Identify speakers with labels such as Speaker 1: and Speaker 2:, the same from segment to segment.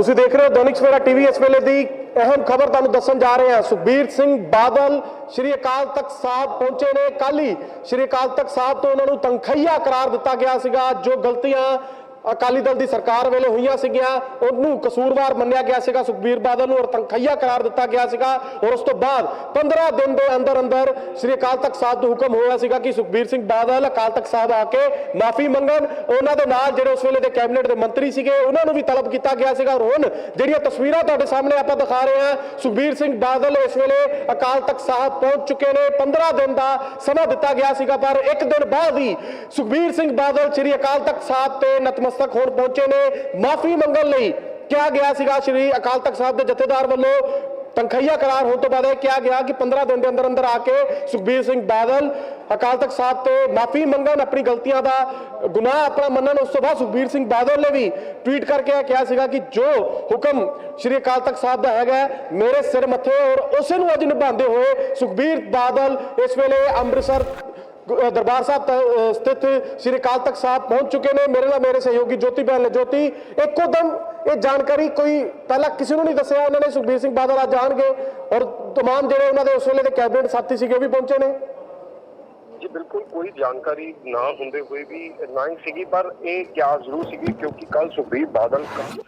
Speaker 1: ਤੁਸੀਂ ਦੇਖ ਰਹੇ ਹੋ ਦੈਨਿਕ ਸਵੇਰਾ ਟੀਵੀ, ਇਸ ਵੇਲੇ ਦੀ ਅਹਿਮ ਖਬਰ ਤੁਹਾਨੂੰ ਦੱਸਣ ਜਾ ਰਹੇ ਹਾਂ। ਸੁਖਬੀਰ ਸਿੰਘ ਬਾਦਲ ਸ਼੍ਰੀ ਅਕਾਲ ਤਖਤ ਸਾਹਿਬ ਪਹੁੰਚੇ ਨੇ। ਕੱਲ ਹੀ ਸ਼੍ਰੀ ਅਕਾਲ ਤਖਤ ਸਾਹਿਬ ਤੋਂ ਉਹਨਾਂ ਨੂੰ ਤਨਖਈਆ ਕਰਾਰ ਦਿੱਤਾ ਗਿਆ ਸੀਗਾ, ਜੋ ਗਲਤੀਆਂ ਅਕਾਲੀ ਦਲ ਦੀ ਸਰਕਾਰ ਵੇਲੇ ਹੋਈਆਂ ਸੀਗੀਆਂ, ਉਹਨੂੰ ਕਸੂਰਵਾਰ ਮੰਨਿਆ ਗਿਆ ਸੀਗਾ, ਸੁਖਬੀਰ ਬਾਦਲ ਨੂੰ ਔਰ ਤਨਖਈਆ ਕਰਾਰ ਦਿੱਤਾ ਗਿਆ ਸੀਗਾ ਔਰ ਉਸ ਤੋਂ ਬਾਅਦ 15 ਦਿਨ ਦੇ ਅੰਦਰ ਅੰਦਰ ਸ਼੍ਰੀ ਅਕਾਲ ਤਖਤ ਸਾਹਿਬ ਤੋਂ ਹੁਕਮ ਹੋਇਆ ਸੀਗਾ ਕਿ ਸੁਖਬੀਰ ਸਿੰਘ ਬਾਦਲ, ਅਕਾਲ ਤਖਤ ਸਾਹਿਬ ਆ ਕੇ ਮਾਫੀ ਮੰਗਣ। ਉਹਨਾਂ ਦੇ ਨਾਲ ਜਿਹੜੇ ਉਸ ਵੇਲੇ ਦੇ ਕੈਬਨਿਟ ਦੇ ਮੰਤਰੀ ਸੀਗੇ, ਉਹਨਾਂ ਨੂੰ ਵੀ ਤਲਬ ਕੀਤਾ ਗਿਆ ਸੀਗਾ ਔਰ ਹੁਣ ਜਿਹੜੀਆਂ ਤਸਵੀਰਾਂ ਤੁਹਾਡੇ ਸਾਹਮਣੇ ਆਪਾਂ ਦਿਖਾ ਰਹੇ ਹਾਂ, ਸੁਖਬੀਰ ਸਿੰਘ ਬਾਦਲ ਇਸ ਵੇਲੇ ਅਕਾਲ ਤਖਤ ਸਾਹਿਬ ਪਹੁੰਚ ਚੁੱਕੇ ਨੇ। 15 ਦਿਨ ਦਾ ਸਮਾਂ ਦਿੱਤਾ ਗਿਆ ਸੀਗਾ, ਪਰ ਇੱਕ ਦਿਨ ਬਾਅਦ ਹੀ ਸੁਖਬੀਰ ਸਿੰਘ ਬਾਦਲ ਸ਼੍ਰੀ ਅਕਾਲ ਤਖਤ ਸਾਹਿਬ ਤੇ ਨਤਮ ਨਤਮਸਤਕ ਹੋਣ ਪਹੁੰਚੇ ਨੇ। ਮਾਫੀ ਮੰਗਣ ਲਈ ਕਿਹਾ ਗਿਆ ਸੀਗਾ ਸ਼੍ਰੀ ਅਕਾਲ ਤਖਤ ਸਾਹਿਬ ਦੇ ਜਥੇਦਾਰ ਵੱਲੋਂ। ਤਨਖਈਆ ਕਰਾਰ ਹੋਣ ਤੋਂ ਬਾਅਦ ਇਹ ਕਿਹਾ ਗਿਆ ਕਿ 15 ਦਿਨ ਦੇ ਅੰਦਰ ਅੰਦਰ ਆ ਕੇ ਸੁਖਬੀਰ ਸਿੰਘ ਬਾਦਲ ਅਕਾਲ ਤਖਤ ਸਾਹਿਬ ਤੇ ਮਾਫੀ ਮੰਗਣ ਆਪਣੀ ਗਲਤੀਆਂ ਦਾ ਗੁਨਾਹ ਆਪਣਾ ਮੰਨਣ, ਉਸ ਤੋਂ ਬਾਅਦ ਸੁਖਬੀਰ ਸਿੰਘ ਬਾਦਲ ਨੇ ਵੀ ਟਵੀਟ ਕਰਕੇ ਇਹ ਕਿਹਾ ਸੀਗਾ ਕਿ ਜੋ ਹੁਕਮ ਸ਼੍ਰੀ ਅਕਾਲ ਤਖਤ ਸਾਹਿਬ ਦਾ ਹੈਗਾ, ਮੇਰੇ ਸਿਰ ਮੱਥੇ ਔਰ ਉਸੇ ਨੂੰ ਅੱਜ ਨਿਭਾਉਂਦੇ ਹੋਏ ਸੁਖਬੀਰ ਬਾਦਲ ਇਸ ਵੇਲੇ ਅੰਮ੍ਰਿਤਸਰ ਦਰਬਾਰ ਸਾਹਿਬ ਤ- ਅ, ਸਥਿਤ ਸ਼੍ਰੀ ਅਕਾਲ ਤਖਤ ਸਾਹਿਬ ਪਹੁੰਚ ਚੁੱਕੇ ਨੇ ਮੇਰੇ ਨਾਲ ਮੇਰੇ ਸਹਿਯੋਗੀ ਜੋਤੀ ਬਹਿਨ ਨੇ ਜੋਤੀ ਇੱਕੋ ਦਮ ਇਹ ਜਾਣਕਾਰੀ ਕੋਈ ਪਹਿਲਾਂ ਕਿਸੇ ਨੂੰ ਨਹੀਂ ਦੱਸਿਆ ਉਹਨਾਂ ਨੇ ਸੁਖਬੀਰ ਸਿੰਘ ਬਾਦਲ ਅੱਜ ਜਾਣਗੇ ਔਰ तमाम ਜਿਹੜੇ ਉਹਨਾਂ ਦੇ ਉਸ ਵੇਲੇ ਦੇ ਕੈਬਨਿਟ ਸਾਥੀ ਸੀਗੇ ਉਹ ਵੀ ਪਹੁੰਚੇ ਨੇ
Speaker 2: ਜੀ ਬਿਲਕੁਲ ਕੋਈ ਜਾਣਕਾਰੀ ਨਾ ਹੁੰਦੇ ਹੋਏ ਵੀ ਨਾ ਹੀ ਸੀਗੀ ਪਰ ਇਹ ਕਿਆ ਜ਼ਰੂਰ ਸੀਗੀ ਕਿਉਂਕਿ ਕੱਲ ਸੁਖਬੀਰ ਬਾਦਲ ਕੱਲ੍ਹ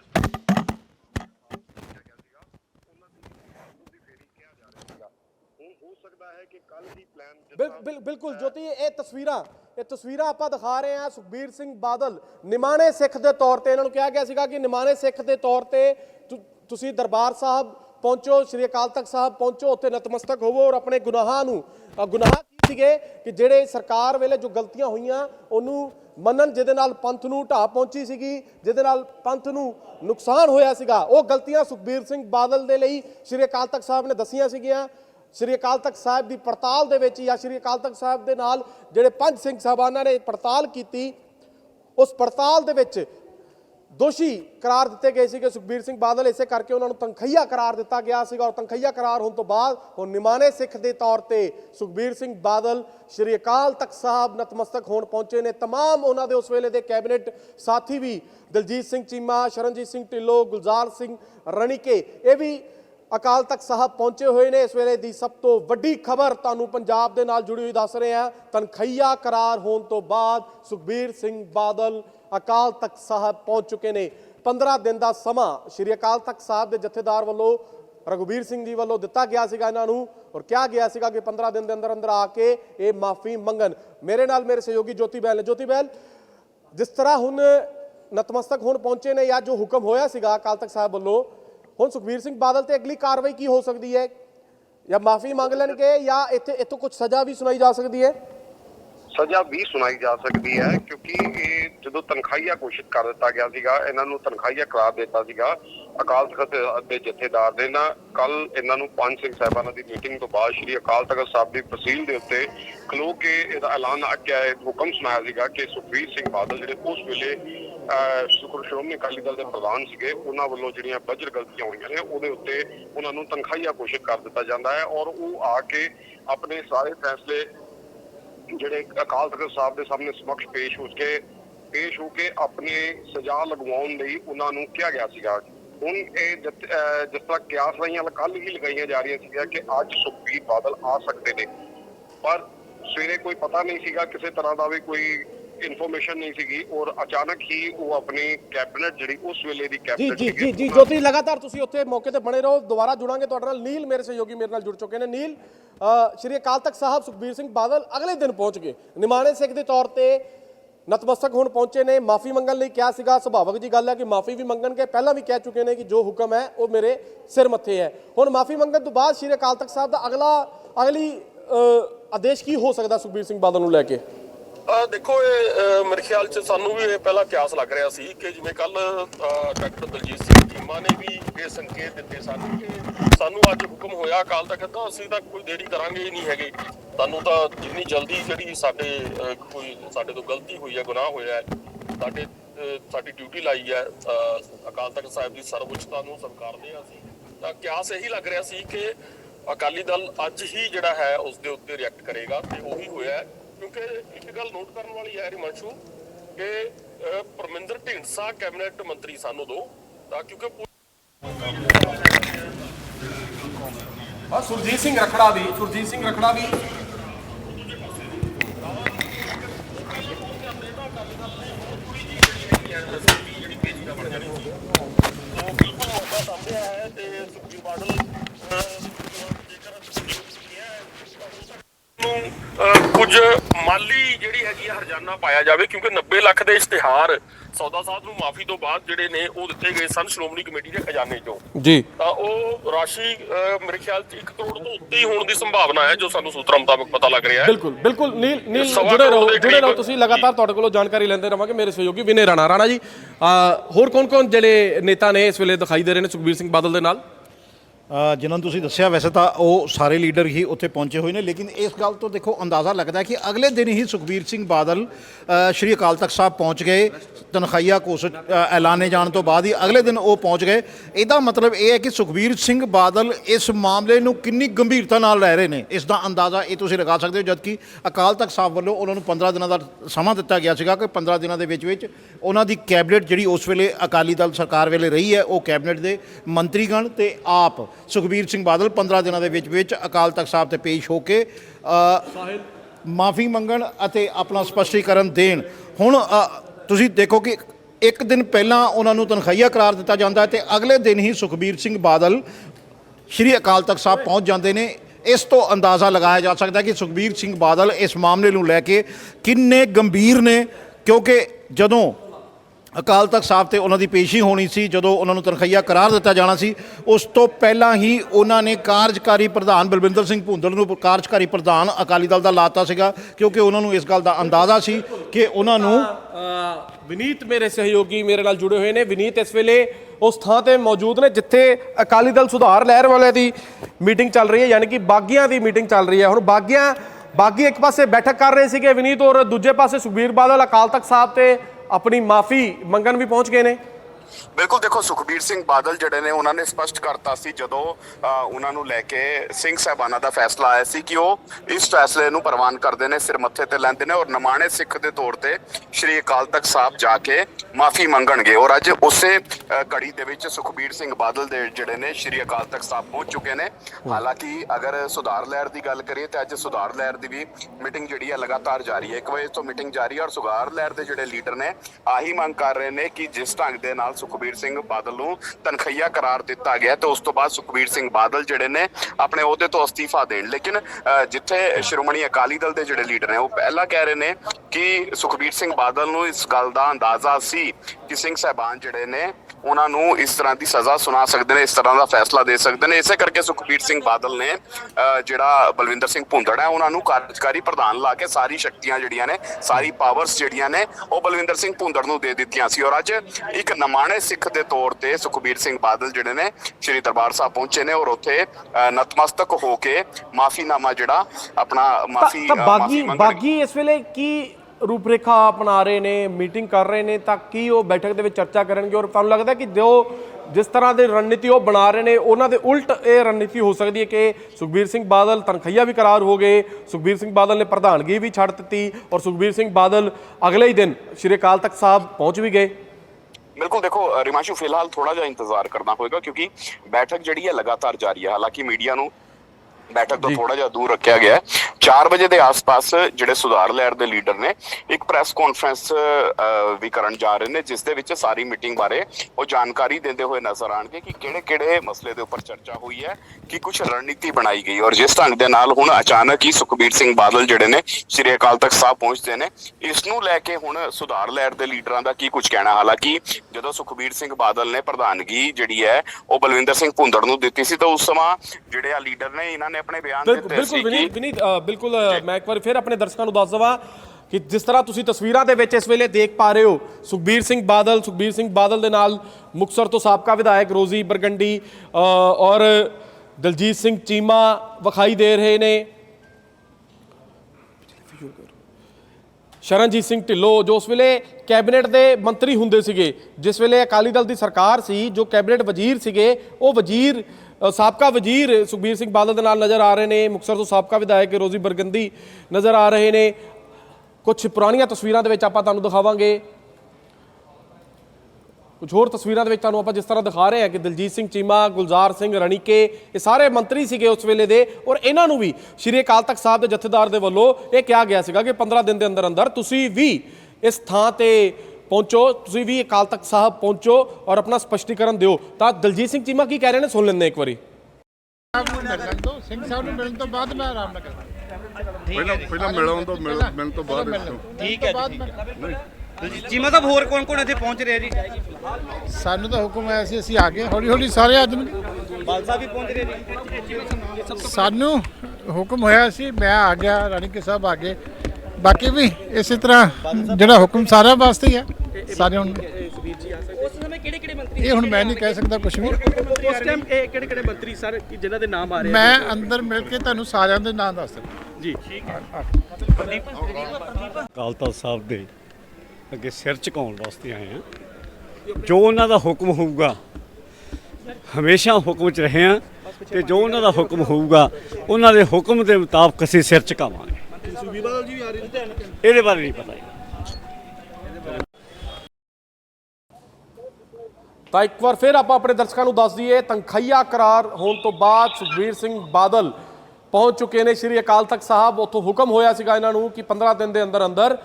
Speaker 2: ਹੁਣ ਹੋ ਸਕਦਾ ਹੈ ਕਿ ਕੱਲ ਹੀ ਪਲਾਨ
Speaker 1: ਬਿਲ- ਬਿਲ- ਬਿਲਕੁਲ ਜੋਤੀ, ਇਹ ਤਸਵੀਰਾਂ ਇਹ ਤਸਵੀਰਾਂ ਆਪਾਂ ਦਿਖਾ ਰਹੇ ਹਾਂ ਸੁਖਬੀਰ ਸਿੰਘ ਬਾਦਲ, ਨਿਮਾਣੇ ਸਿੱਖ ਦੇ ਤੌਰ ਤੇ। ਇਹਨਾਂ ਨੂੰ ਕਿਹਾ ਗਿਆ ਸੀਗਾ ਕਿ ਨਿਮਾਣੇ ਸਿੱਖ ਦੇ ਤੌਰ ਤੇ ਤੁ- ਤੁਸੀਂ ਦਰਬਾਰ ਸਾਹਿਬ ਪਹੁੰਚੋ, ਸ਼੍ਰੀ ਅਕਾਲ ਤਖਤ ਸਾਹਿਬ ਪਹੁੰਚੋ, ਉੱਥੇ ਨਤਮਸਤਕ ਹੋਵੋ ਔਰ ਆਪਣੇ ਗੁਨਾਹਾਂ ਨੂੰ ਗੁਨਾਹ ਕੀ ਸੀਗੇ ਕਿ ਜਿਹੜੇ ਸਰਕਾਰ ਵੇਲੇ ਜੋ ਗਲਤੀਆਂ ਹੋਈਆਂ, ਉਹਨੂੰ ਮੰਨਣ ਜਿਹਦੇ ਨਾਲ ਪੰਥ ਨੂੰ ਢਾਹ ਪਹੁੰਚੀ ਸੀਗੀ, ਜਿਹਦੇ ਨਾਲ ਪੰਥ ਨੂੰ ਨੁਕਸਾਨ ਹੋਇਆ ਸੀਗਾ। ਉਹ ਗਲਤੀਆਂ ਸੁਖਬੀਰ ਸਿੰਘ ਬਾਦਲ ਦੇ ਲਈ ਸ਼੍ਰੀ ਅਕਾਲ ਤਖਤ ਸਾਹਿਬ ਨੇ ਦੱਸੀਆਂ ਸੀਗੀਆਂ। ਸ਼੍ਰੀ ਅਕਾਲ ਤਖਤ ਸਾਹਿਬ ਦੀ ਪੜਤਾਲ ਦੇ ਵਿੱਚ ਜਾਂ ਸ਼੍ਰੀ ਅਕਾਲ ਤਖਤ ਸਾਹਿਬ ਦੇ ਨਾਲ ਜਿਹੜੇ ਪੰਜ ਸਿੰਘ ਸਾਹਿਬਾਨਾਂ ਨੇ ਪੜਤਾਲ ਕੀਤੀ ਉਸ ਪੜਤਾਲ ਦੇ ਵਿੱਚ ਦੋਸ਼ੀ ਕਰਾਰ ਦਿੱਤੇ ਗਏ ਸੀਗੇ ਸੁਖਬੀਰ ਸਿੰਘ ਬਾਦਲ ਇਸੇ ਕਰਕੇ ਉਹਨਾਂ ਨੂੰ ਤਨਖਈਆ ਕਰਾਰ ਦਿੱਤਾ ਗਿਆ ਸੀਗਾ ਔਰ ਤਨਖਈਆ ਕਰਾਰ ਹੋਣ ਤੋਂ ਬਾਅਦ ਹੁਣ ਨਿਮਾਣੇ ਸਿੱਖ ਦੇ ਤੌਰ ਤੇ ਸੁਖਬੀਰ ਸਿੰਘ ਬਾਦਲ ਸ਼੍ਰੀ ਅਕਾਲ ਤਖਤ ਸਾਹਿਬ ਨਤਮਸਤਕ ਹੋਣ ਪਹੁੰਚੇ ਨੇ तमाम ਉਹਨਾਂ ਦੇ ਉਸ ਵੇਲੇ ਦੇ ਕੈਬਨਿਟ ਸਾਥੀ ਵੀ ਦਲਜੀਤ ਸਿੰਘ ਚੀਮਾ ਸ਼ਰਨਜੀਤ ਸਿੰਘ ਢਿੱਲੋਂ ਗੁਲਜ਼ਾਰ ਸਿੰਘ ਰਣੀਕੇ ਇਹ ਵੀ ਅਕਾਲ ਤਖਤ ਸਾਹਿਬ ਪਹੁੰਚੇ ਹੋਏ ਨੇ। ਇਸ ਵੇਲੇ ਦੀ ਸਭ ਤੋਂ ਵੱਡੀ ਖਬਰ ਤੁਹਾਨੂੰ ਪੰਜਾਬ ਦੇ ਨਾਲ ਜੁੜੀ ਹੋਈ ਦੱਸ ਰਹੇ ਹਾਂ। ਤਨਖਈਆ ਕਰਾਰ ਹੋਣ ਤੋਂ ਬਾਅਦ ਸੁਖਬੀਰ ਸਿੰਘ ਬਾਦਲ ਅਕਾਲ ਤਖਤ ਸਾਹਿਬ ਪਹੁੰਚ ਚੁੱਕੇ ਨੇ। 15 ਦਿਨ ਦਾ ਸਮਾਂ ਸ਼੍ਰੀ ਅਕਾਲ ਤਖਤ ਸਾਹਿਬ ਦੇ ਜਥੇਦਾਰ ਵੱਲੋਂ ਰਘੁਬੀਰ ਸਿੰਘ ਜੀ ਵੱਲੋਂ ਦਿੱਤਾ ਗਿਆ ਸੀਗਾ ਇਹਨਾਂ ਨੂੰ ਔਰ ਕਿਹਾ ਗਿਆ ਸੀਗਾ ਕਿ 15 ਦਿਨ ਦੇ ਅੰਦਰ ਅੰਦਰ ਆ ਕੇ ਇਹ ਮਾਫੀ ਮੰਗਣ। ਮੇਰੇ ਨਾਲ ਮੇਰੇ ਸਹਿਯੋਗੀ ਜੋਤੀ ਬਹਿਲ ਨੇ। ਜੋਤੀ ਬਹਿਲ, ਜਿਸ ਤਰ੍ਹਾਂ ਹੁਣ ਨਤਮਸਤਕ ਹੋਣ ਪਹੁੰਚੇ ਨੇ ਜਾਂ ਜੋ ਹੁਕਮ ਹੋਇਆ ਸੀਗਾ ਅਕਾਲ ਤਖਤ ਸਾਹਿਬ ਵੱਲੋਂ ਹੁਣ ਸੁਖਬੀਰ ਸਿੰਘ ਬਾਦਲ ਤੇ ਅਗਲੀ ਕਾਰਵਾਈ ਕੀ ਹੋ ਸਕਦੀ ਹੈ? ਜਾਂ ਮਾਫੀ ਮੰਗ ਲੈਣਗੇ ਜਾਂ ਇੱਥੇ ਇੱਥੋਂ ਕੁਝ ਸਜ਼ਾ ਵੀ ਸੁਣਾਈ ਜਾ ਸਕਦੀ ਹੈ?
Speaker 2: ਸਜ਼ਾ ਵੀ ਸੁਣਾਈ ਜਾ ਸਕਦੀ ਹੈ, ਕਿਉਂਕਿ ਇਹ ਜਦੋਂ ਤਨਖਾਹੀਆ ਘੋਸ਼ਿਤ ਕਰ ਦਿੱਤਾ ਗਿਆ ਸੀਗਾ, ਇਹਨਾਂ ਨੂੰ ਤਨਖਾਹੀਆ ਕਰਾਰ ਦਿੱਤਾ ਸੀਗਾ, ਅਕਾਲ ਤਖਤ ਦੇ ਜਥੇਦਾਰ ਨੇ ਨਾ ਕੱਲ ਇਹਨਾਂ ਨੂੰ ਪੰਜ ਸਿੰਘ ਸਾਹਿਬਾਨਾਂ ਦੀ ਮੀਟਿੰਗ ਤੋਂ ਬਾਅਦ ਸ਼੍ਰੀ ਅਕਾਲ ਤਖਤ ਸਾਹਿਬ ਦੀ ਤਹਿਸੀਲ ਦੇ ਉੱਤੇ ਖਲੋ ਕੇ ਇਹਦਾ ਐਲਾਨ ਆਕਿਆ ਹੈ ਹੁਕਮ ਸੁਣਾਇਆ ਸੀਗਾ ਕਿ ਸੁਖਬੀਰ ਸਿੰਘ ਬਾਦਲ ਜਿਹੜੇ ਉਸ ਵੇਲੇ ਸ਼ੁਕਰ ਸ਼੍ਰੋਮਣੀ ਅਕਾਲੀ ਦਲ ਦੇ ਪ੍ਰਧਾਨ ਸੀਗੇ। ਉਹਨਾਂ ਵੱਲੋਂ ਜਿਹੜੀਆਂ ਬੱਜਰ ਗਲਤੀਆਂ ਹੋਈਆਂ ਨੇ, ਉਹਦੇ ਉੱਤੇ ਉਹਨਾਂ ਨੂੰ ਤਨਖਾਹੀਆ ਘੋਸ਼ਿਤ ਕਰ ਦਿੱਤਾ ਜਾਂਦਾ ਹੈ ਔਰ ਉਹ ਆ ਕੇ ਆਪਣੇ ਸਾਰੇ ਫੈਸਲੇ ਜਿਹੜੇ ਅਕਾਲ ਤਖਤ ਸਾਹਿਬ ਦੇ ਸਾਹਮਣੇ ਸਮਕਸ਼ ਪੇਸ਼ ਹੋ ਕੇ, ਪੇਸ਼ ਹੋ ਕੇ ਆਪਣੇ ਸਜ਼ਾ ਲਗਵਾਉਣ ਲਈ ਉਹਨਾਂ ਨੂੰ ਕਿਹਾ ਗਿਆ ਸੀਗਾ। ਹੁਣ ਇਹ ਜਥ- ਜਿਸ ਤਰ੍ਹਾਂ ਕਿਆਸ ਰਹੀਆਂ ਕੱਲ ਹੀ ਲਗਾਈਆਂ ਜਾ ਰਹੀਆਂ ਸੀਗੀਆਂ ਕਿ ਅੱਜ ਸੁਖਬੀਰ ਬਾਦਲ ਆ ਸਕਦੇ ਨੇ। ਪਰ ਸਵੇਰੇ ਕੋਈ ਪਤਾ ਨਹੀਂ ਸੀਗਾ, ਕਿਸੇ ਤਰ੍ਹਾਂ ਦਾ ਵੀ ਕੋਈ ਇਨਫੋਰਮੇਸ਼ਨ ਨਹੀਂ ਸੀਗੀ ਔਰ ਅਚਾਨਕ ਹੀ ਉਹ ਆਪਣੀ ਕੈਬਨਿਟ ਜਿਹੜੀ ਉਸ ਵੇਲੇ ਦੀ
Speaker 1: ਜੀ
Speaker 2: ਕੈਬਨਿਟ
Speaker 1: ਜੀ ਜੀ ਜੀ ਜੋਤੀ ਲਗਾਤਾਰ ਤੁਸੀਂ ਉੱਥੇ ਮੌਕੇ ਤੇ ਬਣੇ ਰਹੋ ਦੁਬਾਰਾ ਜੁੜਾਂਗੇ ਤੁਹਾਡੇ ਨਾਲ ਨੀਲ ਮੇਰੇ ਸਹਿਯੋਗੀ ਮੇਰੇ ਨਾਲ ਜੁੜ ਚੁੱਕੇ ਨੇ। ਨੀਲ ਅ, ਸ਼੍ਰੀ ਅਕਾਲ ਤਖਤ ਸਾਹਿਬ ਸੁਖਬੀਰ ਸਿੰਘ ਬਾਦਲ ਅਗਲੇ ਦਿਨ ਪਹੁੰਚ ਗਏ। ਨਿਮਾਣੇ ਸਿੱਖ ਦੇ ਤੌਰ ਤੇ ਨਤਮਸਤਕ ਹੁਣ ਪਹੁੰਚੇ ਨੇ। ਮਾਫੀ ਮੰਗਣ ਲਈ ਕਿਹਾ ਸੀਗਾ ਸੁਭਾਵਕ ਜੀ ਗੱਲ ਹੈ ਕਿ ਮਾਫੀ ਵੀ ਮੰਗਣਗੇ। ਪਹਿਲਾਂ ਵੀ ਕਹਿ ਚੁੱਕੇ ਨੇ ਕਿ ਜੋ ਹੁਕਮ ਹੈ ਉਹ ਮੇਰੇ ਸਿਰ ਮੱਥੇ ਹੈ। ਹੁਣ ਮਾਫੀ ਮੰਗਣ ਤੋਂ ਬਾਅਦ ਸ਼੍ਰੀ ਅਕਾਲ ਤਖਤ ਸਾਹਿਬ ਦਾ ਅਗਲਾ ਅਗਲੀ ਅ, ਆਦੇਸ਼ ਕੀ ਹੋ ਸਕਦਾ ਸੁਖਬੀਰ ਸਿੰਘ ਬਾਦਲ ਨੂੰ ਲੈ ਕੇ?
Speaker 3: ਦੇਖੋ ਇਹ ਮੇਰੇ ਖਿਆਲ ਚ ਸਾਨੂੰ ਵੀ ਇਹ ਪਹਿਲਾਂ ਕਿਆਸ ਲੱਗ ਰਿਹਾ ਸੀ ਕਿ ਜਿਵੇਂ ਕੱਲ ਡਾਕਟਰ ਦਲਜੀਤ ਸਿੰਘ ਚੀਮਾ ਨੇ ਵੀ ਇਹ ਸੰਕੇਤ ਦਿੱਤੇ ਸਨ ਕਿ ਸਾਨੂੰ ਅੱਜ ਹੁਕਮ ਹੋਇਆ ਅਕਾਲ ਤਖਤ ਦਾ, ਅਸੀਂ ਤਾਂ ਕੋਈ ਦੇਰੀ ਕਰਾਂਗੇ ਹੀ ਨਹੀਂ ਹੈਗੇ ਸਾਨੂੰ ਤਾਂ ਜਿੰਨੀ ਜਲਦੀ ਜਿਹੜੀ ਸਾਡੇ ਕੋਈ ਸਾਡੇ ਤੋਂ ਗਲਤੀ ਹੋਈ ਹੈ, ਗੁਨਾਹ ਹੋਇਆ ਹੈ, ਸਾਡੇ ਸਾਡੀ ਡਿਊਟੀ ਲਾਈ ਹੈ ਅਕਾਲ ਤਖਤ ਸਾਹਿਬ ਦੀ ਸਰਵਉੱਚਤਾ ਨੂੰ ਸਵੀਕਾਰਦੇ ਹਾਂ ਅਸੀਂ, ਤਾਂ ਕਿਆਸ ਇਹੀ ਲੱਗ ਰਿਹਾ ਸੀ ਕਿ ਅਕਾਲੀ ਦਲ ਅੱਜ ਹੀ ਜਿਹੜਾ ਹੈ ਉਸ ਦੇ ਉੱਤੇ ਰਿਐਕਟ ਕਰੇਗਾ ਤੇ ਉਹੀ ਹੋਇਆ ਹੈ। ਕਿਉਂਕਿ ਇੱਕ ਗੱਲ ਨੋਟ ਕਰਨ ਵਾਲੀ ਹੈ ਰਿਮਾਂਸ਼ੂ ਕਿ ਅਹ, ਪਰਮਿੰਦਰ ਢੀਂਡਸਾ ਕੈਬਨਿਟ ਮੰਤਰੀ ਸਨ ਉਦੋਂ ਤਾਂ ਕਿਉਂਕਿ
Speaker 1: ਆ ਸੁਰਜੀਤ ਸਿੰਘ ਰਖੜਾ ਵੀ ਸੁਰਜੀਤ ਸਿੰਘ ਰਖੜਾ ਵੀ
Speaker 3: ਅਹ ਕੁਝ ਮਾਲੀ ਜਿਹੜੀ ਹੈਗੀ ਆ ਹਰਜਾਨਾ ਪਾਇਆ ਜਾਵੇ ਕਿਉਂਕਿ 90 ਲੱਖ ਦੇ ਇਸ਼ਤਿਹਾਰ ਸੌਦਾ ਸਾਹਿਬ ਨੂੰ ਮਾਫੀ ਤੋਂ ਬਾਅਦ ਜਿਹੜੇ ਨੇ ਉਹ ਦਿੱਤੇ ਗਏ ਸਨ ਸ਼੍ਰੋਮਣੀ ਕਮੇਟੀ ਦੇ ਖਜ਼ਾਨੇ ਚੋਂ।
Speaker 1: ਜੀ।
Speaker 3: ਤਾਂ ਉਹ ਰਾਸ਼ੀ ਮੇਰੇ ਖਿਆਲ 'ਚ 1 ਕਰੋੜ ਤੋਂ ਉੱਤੇ ਹੀ ਹੋਣ ਦੀ ਸੰਭਾਵਨਾ ਹੈ ਜੋ ਸਾਨੂੰ ਸੂਤਰਾਂ ਮੁਤਾਬਕ ਪਤਾ ਲੱਗ ਰਿਹਾ ਹੈ।
Speaker 1: ਬਿਲਕੁਲ ਬਿਲਕੁਲ। ਨੀਲ ਨੀਲ ਜੁੜੇ ਰਹੋ ਜੁੜੇ ਰਹੋ। ਤੁਸੀਂ ਲਗਾਤਾਰ ਤੁਹਾਡੇ ਕੋਲੋਂ ਜਾਣਕਾਰੀ ਲੈਂਦੇ ਰਵਾਂਗੇ। ਮੇਰੇ ਸਹਿਯੋਗੀ ਵਿਨੇ ਰਾਣਾ। ਰਾਣਾ ਜੀ ਹੋਰ ਕੌਣ ਕੌਣ ਜਿਹੜੇ ਨੇਤਾ ਨੇ ਇਸ ਵੇਲੇ ਦਿਖਾਈ ਦੇ ਰਹੇ ਨੇ ਸੁਖਬੀਰ ਸਿੰਘ ਬਾਦਲ ਦੇ ਨਾਲ?
Speaker 4: ਜਿਨ੍ਹਾਂ ਨੂੰ ਤੁਸੀਂ ਦੱਸਿਆ, ਵੈਸੇ ਤਾਂ ਉਹ ਸਾਰੇ ਲੀਡਰ ਹੀ ਉੱਥੇ ਪਹੁੰਚੇ ਹੋਏ ਨੇ, ਲੇਕਿਨ ਇਸ ਗੱਲ ਤੋਂ ਦੇਖੋ ਅੰਦਾਜ਼ਾ ਲੱਗਦਾ ਕਿ ਅਗਲੇ ਦਿਨ ਹੀ ਸੁਖਬੀਰ ਸਿੰਘ ਬਾਦਲ ਸ਼੍ਰੀ ਅਕਾਲ ਤਖਤ ਸਾਹਿਬ ਪਹੁੰਚ ਗਏ। ਤਨਖਾਹੀਆ ਕੋਸ਼ ਐਲਾਨੇ ਜਾਣ ਤੋਂ ਬਾਅਦ ਹੀ ਅਗਲੇ ਦਿਨ ਉਹ ਪਹੁੰਚ ਗਏ। ਇਹਦਾ ਮਤਲਬ ਇਹ ਹੈ ਕਿ ਸੁਖਬੀਰ ਸਿੰਘ ਬਾਦਲ ਇਸ ਮਾਮਲੇ ਨੂੰ ਕਿੰਨੀ ਗੰਭੀਰਤਾ ਨਾਲ ਲੈ ਰਹੇ ਨੇ, ਇਸ ਦਾ ਅੰਦਾਜ਼ਾ ਇਹ ਤੁਸੀਂ ਲਗਾ ਸਕਦੇ ਹੋ, ਜਦਕਿ ਅਕਾਲ ਤਖਤ ਸਾਹਿਬ ਵੱਲੋਂ ਉਹਨਾਂ ਨੂੰ 15 ਦਿਨਾਂ ਦਾ ਸਮਾਂ ਦਿੱਤਾ ਗਿਆ ਸੀਗਾ ਕਿ 15 ਦਿਨਾਂ ਦੇ ਵਿੱਚ ਵਿੱਚ ਉਹਨਾਂ ਦੀ ਕੈਬਨਿਟ ਜਿਹੜੀ ਉਸ ਵੇਲੇ ਅਕਾਲੀ ਦਲ ਸਰਕਾਰ ਵੇਲੇ ਰਹੀ ਹੈ, ਉਹ ਕੈਬਨਿਟ ਦੇ ਮੰਤਰੀਗਣ ਤੇ ਆਪ ਸੁਖਬੀਰ ਸਿੰਘ ਬਾਦਲ 15 ਦਿਨਾਂ ਦੇ ਵਿੱਚ ਵਿੱਚ ਅਕਾਲ ਤਖਤ ਸਾਹਿਬ ਤੇ ਪੇਸ਼ ਹੋ ਕੇ ਮਾਫੀ ਮੰਗਣ ਅਤੇ ਆਪਣਾ ਸਪਸ਼ਟੀਕਰਨ ਦੇਣ। ਹੁਣ ਤੁਸੀਂ ਦੇਖੋ ਕਿ ਇੱਕ ਦਿਨ ਪਹਿਲਾਂ ਉਹਨਾਂ ਨੂੰ ਤਨਖਾਹੀਆ ਕਰਾਰ ਦਿੱਤਾ ਜਾਂਦਾ ਹੈ ਤੇ ਅਗਲੇ ਦਿਨ ਹੀ ਸੁਖਬੀਰ ਸਿੰਘ ਬਾਦਲ ਸ਼੍ਰੀ ਅਕਾਲ ਤਖਤ ਸਾਹਿਬ ਪਹੁੰਚ ਜਾਂਦੇ ਨੇ। ਇਸ ਤੋਂ ਅੰਦਾਜ਼ਾ ਲਗਾਇਆ ਜਾ ਸਕਦਾ ਕਿ ਸੁਖਬੀਰ ਸਿੰਘ ਬਾਦਲ ਇਸ ਮਾਮਲੇ ਨੂੰ ਲੈ ਕੇ ਕਿੰਨੇ ਗੰਭੀਰ ਨੇ, ਕਿਉਂਕਿ ਜਦੋਂ ਅਕਾਲ ਤਖਤ ਸਾਹਿਬ ਤੇ ਉਹਨਾਂ ਦੀ ਪੇਸ਼ੀ ਹੋਣੀ ਸੀ, ਜਦੋਂ ਉਹਨਾਂ ਨੂੰ ਤਨਖਈਆ ਕਰਾਰ ਦਿੱਤਾ ਜਾਣਾ ਸੀ, ਉਸ ਤੋਂ ਪਹਿਲਾਂ ਹੀ ਉਹਨਾਂ ਨੇ ਕਾਰਜਕਾਰੀ ਪ੍ਰਧਾਨ ਬਲਵਿੰਦਰ ਸਿੰਘ ਭੁੰਦੜ ਨੂੰ ਕਾਰਜਕਾਰੀ ਪ੍ਰਧਾਨ ਅਕਾਲੀ ਦਲ ਦਾ ਲਾਤਾ ਸੀਗਾ, ਕਿਉਂਕਿ ਉਹਨਾਂ ਨੂੰ ਇਸ ਗੱਲ ਦਾ ਅੰਦਾਜ਼ਾ ਸੀ ਕਿ ਉਹਨਾਂ ਨੂੰ
Speaker 1: ਵਿਨੀਤ ਮੇਰੇ ਸਹਿਯੋਗੀ ਮੇਰੇ ਨਾਲ ਜੁੜੇ ਹੋਏ ਨੇ। ਵਿਨੀਤ ਇਸ ਵੇਲੇ ਉਸ ਥਾਂ ਤੇ ਮੌਜੂਦ ਨੇ, ਜਿੱਥੇ ਅਕਾਲੀ ਦਲ ਸੁਧਾਰ ਲਹਿਰ ਵਾਲਿਆਂ ਦੀ ਮੀਟਿੰਗ ਚੱਲ ਰਹੀ ਹੈ, ਯਾਨੀ ਕਿ ਬਾਗੀਆਂ ਦੀ ਮੀਟਿੰਗ ਚੱਲ ਰਹੀ ਹੈ। ਹੁਣ ਬਾਗੀਆਂ, ਬਾਗੀ ਇੱਕ ਪਾਸੇ ਬੈਠਕ ਕਰ ਰਹੇ ਸੀਗੇ ਵਿਨੀਤ ਔਰ ਦੂਜੇ ਪਾਸੇ ਸੁਖਬੀਰ ਬਾਦਲ ਅਕਾਲ ਤਖਤ ਸਾਹਿਬ ਤੇ ਆਪਣੀ ਮਾਫੀ ਮੰਗਣ ਵੀ ਪਹੁੰਚ ਗਏ ਨੇ।
Speaker 5: ਬਿਲਕੁਲ ਦੇਖੋ ਸੁਖਬੀਰ ਸਿੰਘ ਬਾਦਲ ਜਿਹੜੇ ਨੇ, ਉਹਨਾਂ ਨੇ ਸਪਸ਼ਟ ਕਰਤਾ ਸੀ ਜਦੋਂ ਉਹਨਾਂ ਨੂੰ ਲੈ ਕੇ ਸਿੰਘ ਸਾਹਿਬਾਨਾਂ ਦਾ ਫੈਸਲਾ ਆਇਆ ਸੀ ਕਿ ਉਹ ਇਸ ਫੈਸਲੇ ਨੂੰ ਪ੍ਰਵਾਨ ਕਰਦੇ ਨੇ, ਸਿਰ ਮੱਥੇ ਤੇ ਲੈਂਦੇ ਨੇ ਔਰ ਨਮਾਣੇ ਸਿੱਖ ਦੇ ਤੌਰ ਤੇ ਸ਼੍ਰੀ ਅਕਾਲ ਤਖਤ ਸਾਹਿਬ ਜਾ ਕੇ ਮਾਫੀ ਮੰਗਣਗੇ। ਔਰ ਅੱਜ ਉਸੇ ਕੜੀ ਦੇ ਵਿੱਚ ਸੁਖਬੀਰ ਸਿੰਘ ਬਾਦਲ ਦੇ ਜਿਹੜੇ ਨੇ ਸ਼੍ਰੀ ਅਕਾਲ ਤਖਤ ਸਾਹਿਬ ਪਹੁੰਚ ਚੁੱਕੇ ਨੇ। ਹਾਲਾਂਕਿ ਅਗਰ ਸੁਧਾਰ ਲਹਿਰ ਦੀ ਗੱਲ ਕਰੀਏ ਤਾਂ ਅੱਜ ਸੁਧਾਰ ਲਹਿਰ ਦੀ ਵੀ ਮੀਟਿੰਗ ਜਿਹੜੀ ਹੈ ਲਗਾਤਾਰ ਜਾਰੀ ਹੈ। 1 ਵਜੇ ਤੋਂ ਮੀਟਿੰਗ ਜਾਰੀ ਹੈ ਔਰ ਸੁਧਾਰ ਲਹਿਰ ਦੇ ਜਿਹੜੇ ਲੀਡਰ ਨੇ, ਆਹੀ ਮੰਗ ਕਰ ਰਹੇ ਨੇ ਕਿ ਜਿਸ ਢੰਗ ਦੇ ਨਾਲ ਸੁਖਬੀਰ ਸਿੰਘ ਬਾਦਲ ਨੂੰ ਤਨਖਈਆ ਕਰਾਰ ਦਿੱਤਾ ਗਿਆ ਤੇ ਉਸ ਤੋਂ ਬਾਅਦ ਸੁਖਬੀਰ ਸਿੰਘ ਬਾਦਲ ਜਿਹੜੇ ਨੇ ਆਪਣੇ ਅਹੁਦੇ ਤੋਂ ਅਸਤੀਫਾ ਦੇਣ। ਲੇਕਿਨ ਜਿੱਥੇ ਸ਼੍ਰੋਮਣੀ ਅਕਾਲੀ ਦਲ ਦੇ ਜਿਹੜੇ ਲੀਡਰ ਨੇ ਉਹ ਪਹਿਲਾਂ ਕਹਿ ਰਹੇ ਨੇ ਕਿ ਸੁਖਬੀਰ ਸਿੰਘ ਬਾਦਲ ਨੂੰ ਇਸ ਗੱਲ ਦਾ ਅੰਦਾਜ਼ਾ ਸੀ ਕਿ ਸਿੰਘ ਸਾਹਿਬਾਨ ਜਿਹੜੇ ਨੇ ਉਹਨਾਂ ਨੂੰ ਇਸ ਤਰ੍ਹਾਂ ਦੀ ਸਜ਼ਾ ਸੁਣਾ ਸਕਦੇ ਨੇ ਇਸ ਤਰ੍ਹਾਂ ਦਾ ਫੈਸਲਾ ਦੇ ਸਕਦੇ ਨੇ। ਇਸੇ ਕਰਕੇ ਸੁਖਬੀਰ ਸਿੰਘ ਬਾਦਲ ਨੇ ਅ, ਜਿਹੜਾ ਬਲਵਿੰਦਰ ਸਿੰਘ ਭੁੰਦੜ ਹੈ ਉਹਨਾਂ ਨੂੰ ਕਾਰਜਕਾਰੀ ਪ੍ਰਧਾਨ ਲਾ ਕੇ ਸਾਰੀ ਸ਼ਕਤੀਆਂ ਜਿਹੜੀਆਂ ਨੇ ਸਾਰੀ ਪਾਵਰਸ ਜਿਹੜੀਆਂ ਨੇ ਉਹ ਬਲਵਿੰਦਰ ਸਿੰਘ ਭੁੰਦੜ ਨੂੰ ਦੇ ਦਿੱਤੀਆਂ ਸੀ। ਔਰ ਅੱਜ ਇੱਕ ਨਮਾਣ ਸਿੱਖ ਦੇ ਤੌਰ ਤੇ ਸੁਖਬੀਰ ਸਿੰਘ ਬਾਦਲ ਜਿਹੜੇ ਨੇ ਸ਼੍ਰੀ ਦਰਬਾਰ ਸਾਹਿਬ ਪਹੁੰਚੇ ਨੇ ਔਰ ਉੱਥੇ ਨਤਮਸਤਕ ਹੋ ਕੇ ਮਾਫੀਨਾਮਾ ਜਿਹੜਾ ਆਪਣਾ ਮਾਫੀ
Speaker 1: ਬਾਗੀ ਬਾਗੀ ਇਸ ਵੇਲੇ ਕੀ ਰੂਪਰੇਖਾ ਅਪਣਾ ਰਹੇ ਨੇ ਮੀਟਿੰਗ ਕਰ ਰਹੇ ਨੇ ਤਾਂ ਕੀ ਉਹ ਬੈਠਕ ਦੇ ਵਿੱਚ ਚਰਚਾ ਕਰਨਗੇ? ਔਰ ਤੁਹਾਨੂੰ ਲੱਗਦਾ ਕਿ ਜੋ ਜਿਸ ਤਰ੍ਹਾਂ ਦੀ ਰਣਨੀਤੀ ਉਹ ਬਣਾ ਰਹੇ ਨੇ ਉਹਨਾਂ ਦੇ ਉਲਟ ਇਹ ਰਣਨੀਤੀ ਹੋ ਸਕਦੀ ਹੈ ਕਿ ਸੁਖਬੀਰ ਸਿੰਘ ਬਾਦਲ ਤਨਖਈਆ ਵੀ ਕਰਾਰ ਹੋ ਗਏ ਸੁਖਬੀਰ ਸਿੰਘ ਬਾਦਲ ਨੇ ਪ੍ਰਧਾਨਗੀ ਵੀ ਛੱਡ ਦਿੱਤੀ ਔਰ ਸੁਖਬੀਰ ਸਿੰਘ ਬਾਦਲ ਅਗਲੇ ਹੀ ਦਿਨ ਸ਼੍ਰੀ ਅਕਾਲ ਤਖਤ ਸਾਹਿਬ ਪਹੁੰਚ ਵੀ ਗਏ।
Speaker 5: ਬਿਲਕੁਲ ਦੇਖੋ ਰਿਮਾਸ਼ੂ ਫਿਲਹਾਲ ਥੋੜਾ ਜਿਹਾ ਇੰਤਜ਼ਾਰ ਕਰਨਾ ਹੋਏਗਾ ਕਿਉਂਕਿ ਬੈਠਕ ਜਿਹੜੀ ਹੈ ਲਗਾਤਾਰ ਜਾਰੀ ਹੈ। ਹਾਲਾਂਕਿ ਮੀਡੀਆ ਨੂੰ ਬੈਠਕ ਤੋਂ ਥੋੜਾ ਜਿਹਾ ਦੂਰ ਰੱਖਿਆ ਗਿਆ ਹੈ। 4 ਵਜੇ ਦੇ ਆਸ-ਪਾਸ ਜਿਹੜੇ ਸੁਧਾਰ ਲਹਿਰ ਦੇ ਲੀਡਰ ਨੇ ਇੱਕ ਪ੍ਰੈਸ ਕਾਨਫਰੰਸ ਵੀ ਕਰਨ ਜਾ ਰਹੇ ਨੇ ਜਿਸ ਦੇ ਵਿੱਚ ਸਾਰੀ ਮੀਟਿੰਗ ਬਾਰੇ ਉਹ ਜਾਣਕਾਰੀ ਦਿੰਦੇ ਹੋਏ ਨਜ਼ਰ ਆਣਗੇ ਕਿ ਕਿਹੜੇ-ਕਿਹੜੇ ਮਸਲੇ ਦੇ ਉੱਪਰ ਚਰਚਾ ਹੋਈ ਹੈ ਕਿ ਕੁਝ ਰਣਨੀਤੀ ਬਣਾਈ ਗਈ ਔਰ ਜਿਸ ਢੰਗ ਦੇ ਨਾਲ ਹੁਣ ਅਚਾਨਕ ਹੀ ਸੁਖਬੀਰ ਸਿੰਘ ਬਾਦਲ ਜਿਹੜੇ ਨੇ ਸ਼੍ਰੀ ਅਕਾਲ ਤਖਤ ਸਾਹਿਬ ਪਹੁੰਚਦੇ ਨੇ ਇਸ ਨੂੰ ਲੈ ਕੇ ਹੁਣ ਸੁਧਾਰ ਲਹਿਰ ਦੇ ਲੀਡਰਾਂ ਦਾ ਕੀ ਕੁਝ ਕਹਿਣਾ? ਹਾਲਾਂਕਿ ਜਦੋਂ ਸੁਖਬੀਰ ਸਿੰਘ ਬਾਦਲ ਨੇ ਪ੍ਰਧਾਨਗੀ ਜਿਹੜੀ ਹੈ ਉਹ ਬਲਵਿੰਦਰ ਸਿੰਘ ਭੁੰਦੜ ਨੂੰ ਦਿੱਤੀ ਸੀ ਤਾਂ ਉਸ ਸਮਾਂ ਜਿਹੜੇ ਆ ਲੀਡਰ ਨੇ ਇਹਨਾਂ ਨੇ ਆਪਣੇ ਬਿਆਨ ਦਿੱਤੇ ਸੀ
Speaker 1: ਬਿਲਕੁਲ ਵਿਨੀਤ ਬਿਲਕੁਲ ਮੈਂ ਇੱਕ ਵਾਰ ਫਿਰ ਆਪਣੇ ਦਰਸ਼ਕਾਂ ਨੂੰ ਦੱਸ ਦਵਾਂ ਕਿ ਜਿਸ ਤਰ੍ਹਾਂ ਤੁਸੀਂ ਤਸਵੀਰਾਂ ਦੇ ਵਿੱਚ ਇਸ ਵੇਲੇ ਦੇਖ ਪਾ ਰਹੇ ਹੋ ਸੁਖਬੀਰ ਸਿੰਘ ਬਾਦਲ ਸੁਖਬੀਰ ਸਿੰਘ ਬਾਦਲ ਦੇ ਨਾਲ ਮੁਕਤਸਰ ਤੋਂ ਸਾਬਕਾ ਵਿਧਾਇਕ ਰੋਜ਼ੀ ਬਰਗੰਡੀ ਔਰ ਦਲਜੀਤ ਸਿੰਘ ਚੀਮਾ ਵਿਖਾਈ ਦੇ ਰਹੇ ਨੇ। ਸ਼ਰਨਜੀਤ ਸਿੰਘ ਢਿੱਲੋਂ ਜੋ ਉਸ ਵੇਲੇ ਕੈਬਨਿਟ ਦੇ ਮੰਤਰੀ ਹੁੰਦੇ ਸੀਗੇ ਜਿਸ ਵੇਲੇ ਅਕਾਲੀ ਦਲ ਦੀ ਸਰਕਾਰ ਸੀ ਜੋ ਕੈਬਨਿਟ ਵਜ਼ੀਰ ਸੀਗੇ ਉਹ ਵਜ਼ੀਰ ਸਾਬਕਾ ਵਜ਼ੀਰ ਸੁਖਬੀਰ ਸਿੰਘ ਬਾਦਲ ਦੇ ਨਾਲ ਨਜ਼ਰ ਆ ਰਹੇ ਨੇ। ਮੁਕਤਸਰ ਤੋਂ ਸਾਬਕਾ ਵਿਧਾਇਕ ਰੋਜ਼ੀ ਬਰਗੰਦੀ ਨਜ਼ਰ ਆ ਰਹੇ ਨੇ। ਕੁਝ ਪੁਰਾਣੀਆਂ ਤਸਵੀਰਾਂ ਦੇ ਵਿੱਚ ਆਪਾਂ ਤੁਹਾਨੂੰ ਦਿਖਾਵਾਂਗੇ। ਕੁਝ ਹੋਰ ਤਸਵੀਰਾਂ ਦੇ ਵਿੱਚ ਤੁਹਾਨੂੰ ਆਪਾਂ ਜਿਸ ਤਰ੍ਹਾਂ ਦਿਖਾ ਰਹੇ ਹਾਂ ਕਿ ਦਲਜੀਤ ਸਿੰਘ ਚੀਮਾ, ਗੁਲਜ਼ਾਰ ਸਿੰਘ ਰਣੀਕੇ, ਇਹ ਸਾਰੇ ਮੰਤਰੀ ਸੀਗੇ ਉਸ ਵੇਲੇ ਦੇ ਔਰ ਇਹਨਾਂ ਨੂੰ ਵੀ ਸ਼੍ਰੀ ਅਕਾਲ ਤਖਤ ਸਾਹਿਬ ਦੇ ਜਥੇਦਾਰ ਦੇ ਵੱਲੋਂ ਇਹ ਕਿਹਾ ਗਿਆ ਸੀਗਾ ਕਿ 15 ਦਿਨ ਦੇ ਅੰਦਰ ਅੰਦਰ ਤੁਸੀਂ ਵੀ ਇਸ ਥਾਂ ਤੇ ਪਹੁੰਚੋ ਤੁਸੀਂ ਵੀ ਅਕਾਲ ਤਖਤ ਸਾਹਿਬ ਪਹੁੰਚੋ ਔਰ ਆਪਣਾ ਸਪਸ਼ਟੀਕਰਨ ਦਿਓ। ਤਾਂ ਦਲਜੀਤ ਸਿੰਘ ਚੀਮਾ ਕੀ ਕਹਿ ਰਹੇ ਨੇ? ਸੁਣ ਲੈਂਦੇ ਇੱਕ ਵਾਰੀ।
Speaker 6: ਮਿਲਣ ਤੋਂ ਸਿੰਘ ਸਾਹਿਬ ਨੂੰ ਮਿਲਣ ਤੋਂ ਬਾਅਦ ਮੈਂ ਆਰਾਮ ਨਾਲ ਕਰਾਂਗਾ
Speaker 7: ਪਹਿਲਾਂ ਪਹਿਲਾਂ ਮਿਲਣ ਤੋਂ ਮਿਲ- ਮਿਲਣ ਤੋਂ ਬਾਅਦ ਇੱਥੋਂ
Speaker 6: ਠੀਕ ਹੈ ਜੀ।
Speaker 8: ਚੀਮਾ ਸਾਹਿਬ ਹੋਰ ਕੌਣ ਕੌਣ ਇੱਥੇ ਪਹੁੰਚ ਰਹੇ ਜੀ?
Speaker 6: ਸਾਨੂੰ ਤਾਂ ਹੁਕਮ ਆਇਆ ਸੀ ਅਸੀਂ ਆ ਗਏ ਹੌਲੀ ਹੌਲੀ ਸਾਰੇ ਆ ਜਾਣਗੇ।
Speaker 8: ਬਾਲ ਸਾਹਿਬ ਵੀ ਪਹੁੰਚ ਰਹੇ ਜੀ
Speaker 6: ਸਾਨੂੰ ਹੁਕਮ ਹੋਇਆ ਸੀ ਮੈਂ ਆ ਗਿਆ ਰਾਣੀ ਕੇ ਸਾਹਿਬ ਆ ਗਏ। ਬਾਕੀ ਵੀ ਇਸੇ ਤਰ੍ਹਾਂ ਜਿਹੜਾ ਹੁਕਮ ਸਾਰਿਆਂ ਵਾਸਤੇ ਹੀ ਹੈ। ਸਾਰੇ ਹੁਣ
Speaker 8: ਉਸ ਸਮੇਂ ਕਿਹੜੇ ਕਿਹੜੇ ਮੰਤਰੀ
Speaker 6: ਇਹ ਹੁਣ ਮੈਂ ਨਹੀਂ ਕਹਿ ਸਕਦਾ ਕੁਝ ਵੀ।
Speaker 8: ਉਸ ਟਾਈਮ ਇਹ ਕਿਹੜੇ ਕਿਹੜੇ ਮੰਤਰੀ ਸਰ ਜਿਨ੍ਹਾਂ ਦੇ ਨਾਮ ਆ ਰਹੇ
Speaker 6: ਮੈਂ ਅੰਦਰ ਮਿਲ ਕੇ ਤੁਹਾਨੂੰ ਸਾਰਿਆਂ ਦੇ ਨਾਮ ਦੱਸ ਸਕਦਾ।
Speaker 8: ਜੀ। ਠੀਕ ਹੈ।
Speaker 9: ਅਕਾਲ ਤਖਤ ਸਾਹਿਬ ਦੇ ਅੱਗੇ ਸਿਰ ਝੁਕਾਉਣ ਵਾਸਤੇ ਆਏ ਆ ਜੋ ਉਹਨਾਂ ਦਾ ਹੁਕਮ ਹੋਊਗਾ ਹਮੇਸ਼ਾ ਹੁਕਮ 'ਚ ਰਹੇ ਆ ਤੇ ਜੋ ਉਹਨਾਂ ਦਾ ਹੁਕਮ ਹੋਊਗਾ ਉਹਨਾਂ ਦੇ ਹੁਕਮ ਦੇ ਮੁਤਾਬਕ ਅਸੀਂ ਸਿਰ ਝੁਕਾਵਾਂਗੇ। ਇਹਦੇ ਬਾਰੇ ਨਹੀਂ ਪਤਾ
Speaker 1: ਤਾਂ ਇੱਕ ਵਾਰ ਫਿਰ ਆਪਾਂ ਆਪਣੇ ਦਰਸ਼ਕਾਂ ਨੂੰ ਦੱਸ ਦਈਏ ਤਨਖਈਆ ਕਰਾਰ ਹੋਣ ਤੋਂ ਬਾਅਦ ਸੁਖਬੀਰ ਸਿੰਘ ਬਾਦਲ ਪਹੁੰਚ ਚੁੱਕੇ ਨੇ। ਸ੍ਰੀ ਅਕਾਲ ਤਖਤ ਸਾਹਿਬ ਉੱਥੋਂ ਹੁਕਮ ਹੋਇਆ ਸੀਗਾ ਇਹਨਾਂ ਨੂੰ ਕਿ 15 ਦਿਨ ਦੇ ਅੰਦਰ ਅੰਦਰ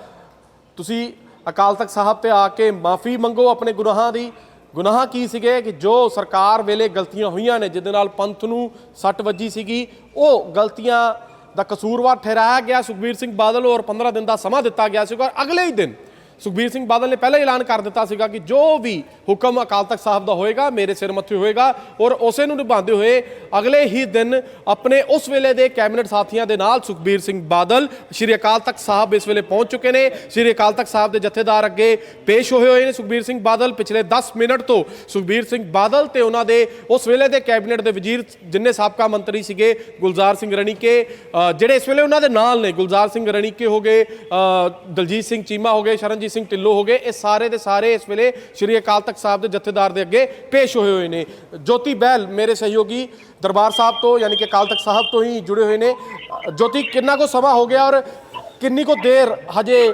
Speaker 1: ਤੁਸੀਂ ਅਕਾਲ ਤਖਤ ਸਾਹਿਬ ਤੇ ਆ ਕੇ ਮਾਫੀ ਮੰਗੋ ਆਪਣੇ ਗੁਨਾਹਾਂ ਦੀ। ਗੁਨਾਹ ਕੀ ਸੀਗੇ ਕਿ ਜੋ ਸਰਕਾਰ ਵੇਲੇ ਗਲਤੀਆਂ ਹੋਈਆਂ ਨੇ, ਜਿਹਦੇ ਨਾਲ ਪੰਥ ਨੂੰ ਸੱਟ ਵੱਜੀ ਸੀਗੀ, ਉਹ ਗਲਤੀਆਂ ਦਾ ਕਸੂਰਵਾਰ ਠਹਿਰਾਇਆ ਗਿਆ ਸੁਖਬੀਰ ਸਿੰਘ ਬਾਦਲ ਔਰ 15 ਦਿਨ ਦਾ ਸਮਾਂ ਦਿੱਤਾ ਗਿਆ ਸੀਗਾ ਔਰ ਅਗਲੇ ਹੀ ਦਿਨ ਸੁਖਬੀਰ ਸਿੰਘ ਬਾਦਲ ਨੇ ਪਹਿਲਾਂ ਐਲਾਨ ਕਰ ਦਿੱਤਾ ਸੀਗਾ ਕਿ ਜੋ ਵੀ ਹੁਕਮ ਅਕਾਲ ਤਖਤ ਸਾਹਿਬ ਦਾ ਹੋਏਗਾ, ਮੇਰੇ ਸਿਰ ਮੱਥੇ ਹੋਏਗਾ ਔਰ ਉਸੇ ਨੂੰ ਨਿਭਾਉਂਦੇ ਹੋਏ ਅਗਲੇ ਹੀ ਦਿਨ ਆਪਣੇ ਉਸ ਵੇਲੇ ਦੇ ਕੈਬਨਿਟ ਸਾਥੀਆਂ ਦੇ ਨਾਲ ਸੁਖਬੀਰ ਸਿੰਘ ਬਾਦਲ, ਸ਼੍ਰੀ ਅਕਾਲ ਤਖਤ ਸਾਹਿਬ ਇਸ ਵੇਲੇ ਪਹੁੰਚ ਚੁੱਕੇ ਨੇ। ਸ਼੍ਰੀ ਅਕਾਲ ਤਖਤ ਸਾਹਿਬ ਦੇ ਜਥੇਦਾਰ ਅੱਗੇ ਪੇਸ਼ ਹੋਏ ਹੋਏ ਨੇ ਸੁਖਬੀਰ ਸਿੰਘ ਬਾਦਲ। ਪਿਛਲੇ 10 ਮਿੰਟ ਤੋਂ ਸੁਖਬੀਰ ਸਿੰਘ ਬਾਦਲ ਤੇ ਉਹਨਾਂ ਦੇ ਉਸ ਵੇਲੇ ਦੇ ਕੈਬਨਿਟ ਦੇ ਵਜ਼ੀਰ ਜਿੰਨੇ ਸਾਬਕਾ ਮੰਤਰੀ ਸੀਗੇ, ਗੁਲਜ਼ਾਰ ਸਿੰਘ ਰਣੀਕੇ ਜਿਹੜੇ ਇਸ ਵੇਲੇ ਉਹਨਾਂ ਦੇ ਨਾਲ ਨੇ, ਗੁਲਜ਼ਾਰ ਸਿੰਘ ਰਣੀਕੇ ਹੋ ਗਏ ਦਲਜੀਤ ਸਿੰਘ ਚੀਮਾ ਹੋ ਗਏ ਸ਼ਰਨਜੀਤ ਸਿੰਘ ਢਿੱਲੋਂ ਹੋ ਗਏ। ਇਹ ਸਾਰੇ ਦੇ ਸਾਰੇ ਇਸ ਵੇਲੇ ਸ਼੍ਰੀ ਅਕਾਲ ਤਖਤ ਸਾਹਿਬ ਦੇ ਜਥੇਦਾਰ ਦੇ ਅੱਗੇ ਪੇਸ਼ ਹੋਏ ਹੋਏ ਨੇ। ਜੋਤੀ ਬਹਿਲ ਮੇਰੇ ਸਹਿਯੋਗੀ ਦਰਬਾਰ ਸਾਹਿਬ ਤੋਂ, ਯਾਨੀ ਕਿ ਅਕਾਲ ਤਖਤ ਸਾਹਿਬ ਤੋਂ ਹੀ ਜੁੜੇ ਹੋਏ ਨੇ। ਜੋਤੀ, ਕਿੰਨਾ ਕੋ ਸਮਾਂ ਹੋ ਗਿਆ ਔਰ ਕਿੰਨੀ ਕੋ ਦੇਰ ਹਜੇ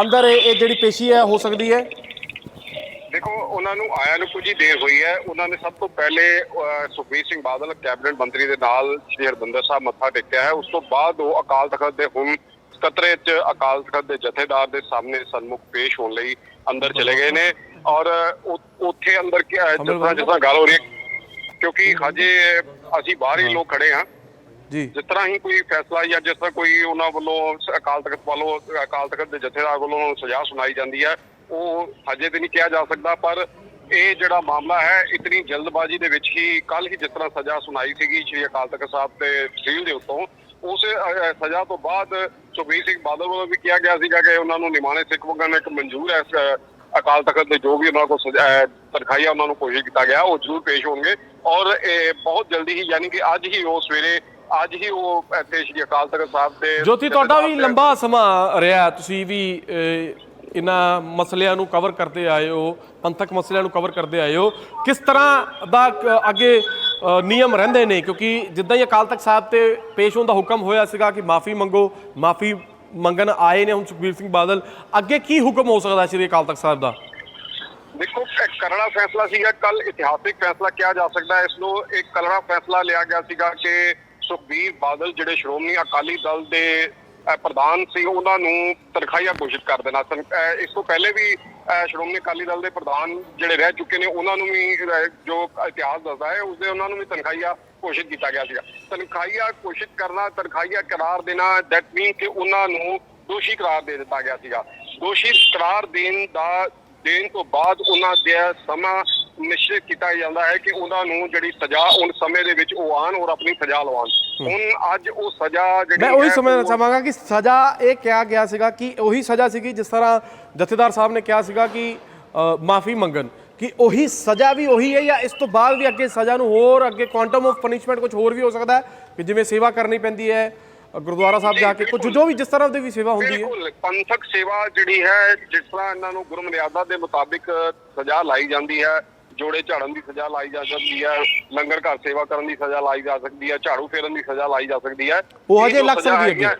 Speaker 1: ਅੰਦਰ ਇਹ ਜਿਹੜੀ ਪੇਸ਼ੀ ਹੈ, ਹੋ ਸਕਦੀ ਹੈ?
Speaker 2: ਦੇਖੋ, ਉਹਨਾਂ ਨੂੰ ਆਇਆ ਨੂੰ ਕੁਝ ਹੀ ਦੇਰ ਹੋਈ ਹੈ। ਉਹਨਾਂ ਨੇ ਸਭ ਤੋਂ ਪਹਿਲੇ ਸੁਖਬੀਰ ਸਿੰਘ ਬਾਦਲ, ਕੈਬਨਿਟ ਮੰਤਰੀ ਦੇ ਨਾਲ ਸ਼੍ਰੀ ਹਰਬੰਦਰ ਸਾਹਿਬ ਮੱਥਾ ਟੇਕਿਆ ਹੈ। ਉਸ ਤੋਂ ਬਾਅਦ ਉਹ ਅਕਾਲ ਤਖਤ ਦੇ ਹੁਣ ਸਕੱਤਰੇ 'ਚ ਅਕਾਲ ਤਖਤ ਦੇ ਜਥੇਦਾਰ ਦੇ ਸਾਹਮਣੇ ਸਨਮੁਖ ਪੇਸ਼ ਹੋਣ ਲਈ ਅੰਦਰ ਚਲੇ ਗਏ ਨੇ ਔਰ ਉੱਥੇ ਅੰਦਰ ਜਿਸ ਤਰ੍ਹਾਂ ਜਿਸ ਤਰ੍ਹਾਂ ਗੱਲ ਹੋ ਰਹੀ ਹੈ ਕਿਉਂਕਿ ਹਜੇ ਅਸੀਂ ਬਾਹਰ ਹੀ ਲੋਕ ਖੜੇ ਹਾਂ।
Speaker 1: ਜੀ।
Speaker 2: ਜਿਸ ਤਰ੍ਹਾਂ ਹੀ ਕੋਈ ਫੈਸਲਾ ਜਾਂ ਜਿਸ ਤਰ੍ਹਾਂ ਕੋਈ ਉਹਨਾਂ ਵੱਲੋਂ ਅਕਾਲ ਤਖਤ ਵੱਲੋਂ ਅਕਾਲ ਤਖਤ ਦੇ ਜਥੇਦਾਰ ਵੱਲੋਂ ਸਜ਼ਾ ਸੁਣਾਈ ਜਾਂਦੀ ਹੈ ਉਹ ਹਜੇ ਤੇ ਨਹੀਂ ਕਿਹਾ ਜਾ ਸਕਦਾ ਪਰ ਇਹ ਜਿਹੜਾ ਮਾਮਲਾ ਹੈ ਇਤਨੀ ਜਲਦਬਾਜ਼ੀ ਦੇ ਵਿੱਚ ਹੀ ਕੱਲ ਹੀ ਜਿਸ ਤਰ੍ਹਾਂ ਸਜ਼ਾ ਸੁਣਾਈ ਸੀਗੀ ਸ਼੍ਰੀ ਅਕਾਲ ਤਖਤ ਸਾਹਿਬ ਤੇ ਤਹਿਸੀਲ ਦੇ ਉੱਤੋਂ ਉਸ ਅ, ਸਜ਼ਾ ਤੋਂ ਬਾਅਦ ਸੁਖਬੀਰ ਸਿੰਘ ਬਾਦਲ ਵੱਲੋਂ ਵੀ ਕਿਹਾ ਗਿਆ ਸੀਗਾ ਕਿ ਉਹਨਾਂ ਨੂੰ ਨਿਮਾਣੇ ਸਿੱਖ ਵਗਣ ਇੱਕ ਮਨਜ਼ੂਰ ਹੈ ਅ, ਅਕਾਲ ਤਖਤ ਦੇ ਜੋ ਵੀ ਉਹਨਾਂ ਕੋਲ ਸਜ਼ਾ ਅ, ਤਨਖਾਹੀਆ ਉਹਨਾਂ ਨੂੰ ਕੋਸ਼ਿਸ਼ ਕੀਤਾ ਗਿਆ ਉਹ ਜ਼ਰੂਰ ਪੇਸ਼ ਹੋਣਗੇ। ਔਰ ਇਹ ਬਹੁਤ ਜਲਦੀ ਹੀ ਯਾਨੀ ਕਿ ਅੱਜ ਹੀ ਉਹ ਸਵੇਰੇ ਅੱਜ ਹੀ ਉਹ ਇੱਥੇ ਸ਼੍ਰੀ ਅਕਾਲ ਤਖਤ ਸਾਹਿਬ ਦੇ
Speaker 1: ਜੋਤੀ ਤੁਹਾਡਾ ਵੀ ਲੰਬਾ ਸਮਾਂ ਰਿਹਾ। ਤੁਸੀਂ ਵੀ ਅਹ, ਇਹਨਾਂ ਮਸਲਿਆਂ ਨੂੰ ਕਵਰ ਕਰਦੇ ਆਏ ਹੋ ਪੰਥਕ ਮਸਲਿਆਂ ਨੂੰ ਕਵਰ ਕਰਦੇ ਆਏ ਹੋ। ਕਿਸ ਤਰ੍ਹਾਂ ਦਾ ਕ- ਅੱਗੇ ਨਿਯਮ ਰਹਿੰਦੇ ਨੇ, ਕਿਉਂਕਿ ਜਿੱਦਾਂ ਹੀ ਅਕਾਲ ਤਖਤ ਸਾਹਿਬ ਤੇ ਪੇਸ਼ ਹੋਣ ਦਾ ਹੁਕਮ ਹੋਇਆ ਸੀਗਾ ਕਿ ਮਾਫੀ ਮੰਗੋ, ਮਾਫੀ ਮੰਗਣ ਆਏ ਨੇ ਹੁਣ ਸੁਖਬੀਰ ਸਿੰਘ ਬਾਦਲ, ਅੱਗੇ ਕੀ ਹੁਕਮ ਹੋ ਸਕਦਾ ਸ਼੍ਰੀ ਅਕਾਲ ਤਖਤ ਸਾਹਿਬ ਦਾ?
Speaker 2: ਦੇਖੋ ਕਰੜਾ ਫੈਸਲਾ ਸੀਗਾ ਕੱਲ ਇਤਿਹਾਸਿਕ ਫੈਸਲਾ ਕਿਹਾ ਜਾ ਸਕਦਾ, ਇਸ ਨੂੰ ਇੱਕ ਕਰੜਾ ਫੈਸਲਾ ਲਿਆ ਗਿਆ ਸੀਗਾ ਕਿ ਸੁਖਬੀਰ ਬਾਦਲ ਜਿਹੜੇ ਸ਼੍ਰੋਮਣੀ ਅਕਾਲੀ ਦਲ ਦੇ ਪ੍ਰਧਾਨ ਸੀ, ਉਹਨਾਂ ਨੂੰ ਤਨਖਾਹੀਆ ਘੋਸ਼ਿਤ ਕਰ ਦੇਣਾ ਇਸ ਤੋਂ ਪਹਿਲੇ ਵੀ ਸ਼੍ਰੋਮਣੀ ਅਕਾਲੀ ਦਲ ਦੇ ਪ੍ਰਧਾਨ ਜਿਹੜੇ ਰਹਿ ਚੁੱਕੇ ਨੇ, ਉਹਨਾਂ ਨੂੰ ਵੀ ਜੋ ਇਤਿਹਾਸ ਦੱਸਦਾ ਹੈ, ਉਸਦੇ ਉਹਨਾਂ ਨੂੰ ਵੀ ਤਨਖਾਹੀਆ ਘੋਸ਼ਿਤ ਕੀਤਾ ਗਿਆ ਸੀਗਾ। ਤਨਖਾਹੀਆ ਘੋਸ਼ਿਤ ਕਰਨਾ, ਤਨਖਾਹੀਆ ਕਰਾਰ ਦੇਣਾ ਦੈਟ ਮੀਨ ਕਿ ਉਹਨਾਂ ਨੂੰ ਦੋਸ਼ੀ ਕਰਾਰ ਦੇ ਦਿੱਤਾ ਗਿਆ ਸੀਗਾ। ਦੋਸ਼ੀ ਕਰਾਰ ਦੇਣ ਦਾ ਦੇਣ ਤੋਂ ਬਾਅਦ ਉਹਨਾਂ ਦਾ ਸਮਾਂ ਨਿਸ਼ਚਿਤ ਕੀਤਾ ਜਾਂਦਾ ਹੈ ਕਿ ਉਹਨਾਂ ਨੂੰ ਜਿਹੜੀ ਸਜ਼ਾ ਉਸ ਸਮੇਂ ਦੇ ਵਿੱਚ ਉਹ ਆਣ ਔਰ ਆਪਣੀ ਸਜ਼ਾ ਲਵਾਉਣ। ਹੁਣ ਅੱਜ ਉਹ ਸਜ਼ਾ ਜਿਹੜੀ
Speaker 1: ਮੈਂ ਉਹੀ ਸਮਝਣਾ ਚਾਹਾਂਗਾ ਕਿ ਸਜ਼ਾ ਇਹ ਕਿਹਾ ਗਿਆ ਸੀਗਾ ਕਿ ਉਹੀ ਸਜ਼ਾ ਸੀਗੀ ਜਿਸ ਤਰ੍ਹਾਂ ਜਥੇਦਾਰ ਸਾਹਿਬ ਨੇ ਕਿਹਾ ਸੀਗਾ ਕਿ ਮਾਫੀ ਮੰਗਣ ਕਿ ਉਹੀ ਸਜ਼ਾ ਵੀ ਉਹੀ ਹੈ ਜਾਂ ਇਸ ਤੋਂ ਬਾਅਦ ਵੀ ਅੱਗੇ ਸਜ਼ਾ ਨੂੰ ਹੋਰ ਅੱਗੇ ਕੁਆਂਟਮ ਆਫ ਪਨਿਸ਼ਮੈਂਟ ਕੁਝ ਹੋਰ ਵੀ ਹੋ ਸਕਦਾ ਹੈ? ਕਿ ਜਿਵੇਂ ਸੇਵਾ ਕਰਨੀ ਪੈਂਦੀ ਹੈ ਗੁਰਦੁਆਰਾ ਸਾਹਿਬ ਜਾ ਕੇ ਕੁਝ ਜੋ ਵੀ ਜਿਸ ਤਰ੍ਹਾਂ ਦੀ ਵੀ ਸੇਵਾ ਹੁੰਦੀ ਹੈ।
Speaker 2: ਬਿਲਕੁਲ ਪੰਥਕ ਸੇਵਾ ਜਿਹੜੀ ਹੈ ਜਿਸ ਤਰ੍ਹਾਂ ਇਹਨਾਂ ਨੂੰ ਗੁਰੂ ਮਰਿਆਦਾ ਦੇ ਮੁਤਾਬਿਕ ਸਜ਼ਾ ਲਾਈ ਜਾਂਦੀ ਹੈ ਜੋੜੇ ਝਾੜਨ ਦੀ ਸਜ਼ਾ ਲਾਈ ਜਾ ਸਕਦੀ ਹੈ ਲੰਗਰ ਘਰ ਸੇਵਾ ਕਰਨ ਦੀ ਸਜ਼ਾ ਲਾਈ ਜਾ ਸਕਦੀ ਹੈ ਝਾੜੂ ਫੇਰਨ ਦੀ ਸਜ਼ਾ ਲਾਈ ਜਾ ਸਕਦੀ ਹੈ।
Speaker 1: ਉਹ ਹਜੇ ਲੱਗ ਸਕਦੀ ਹੈ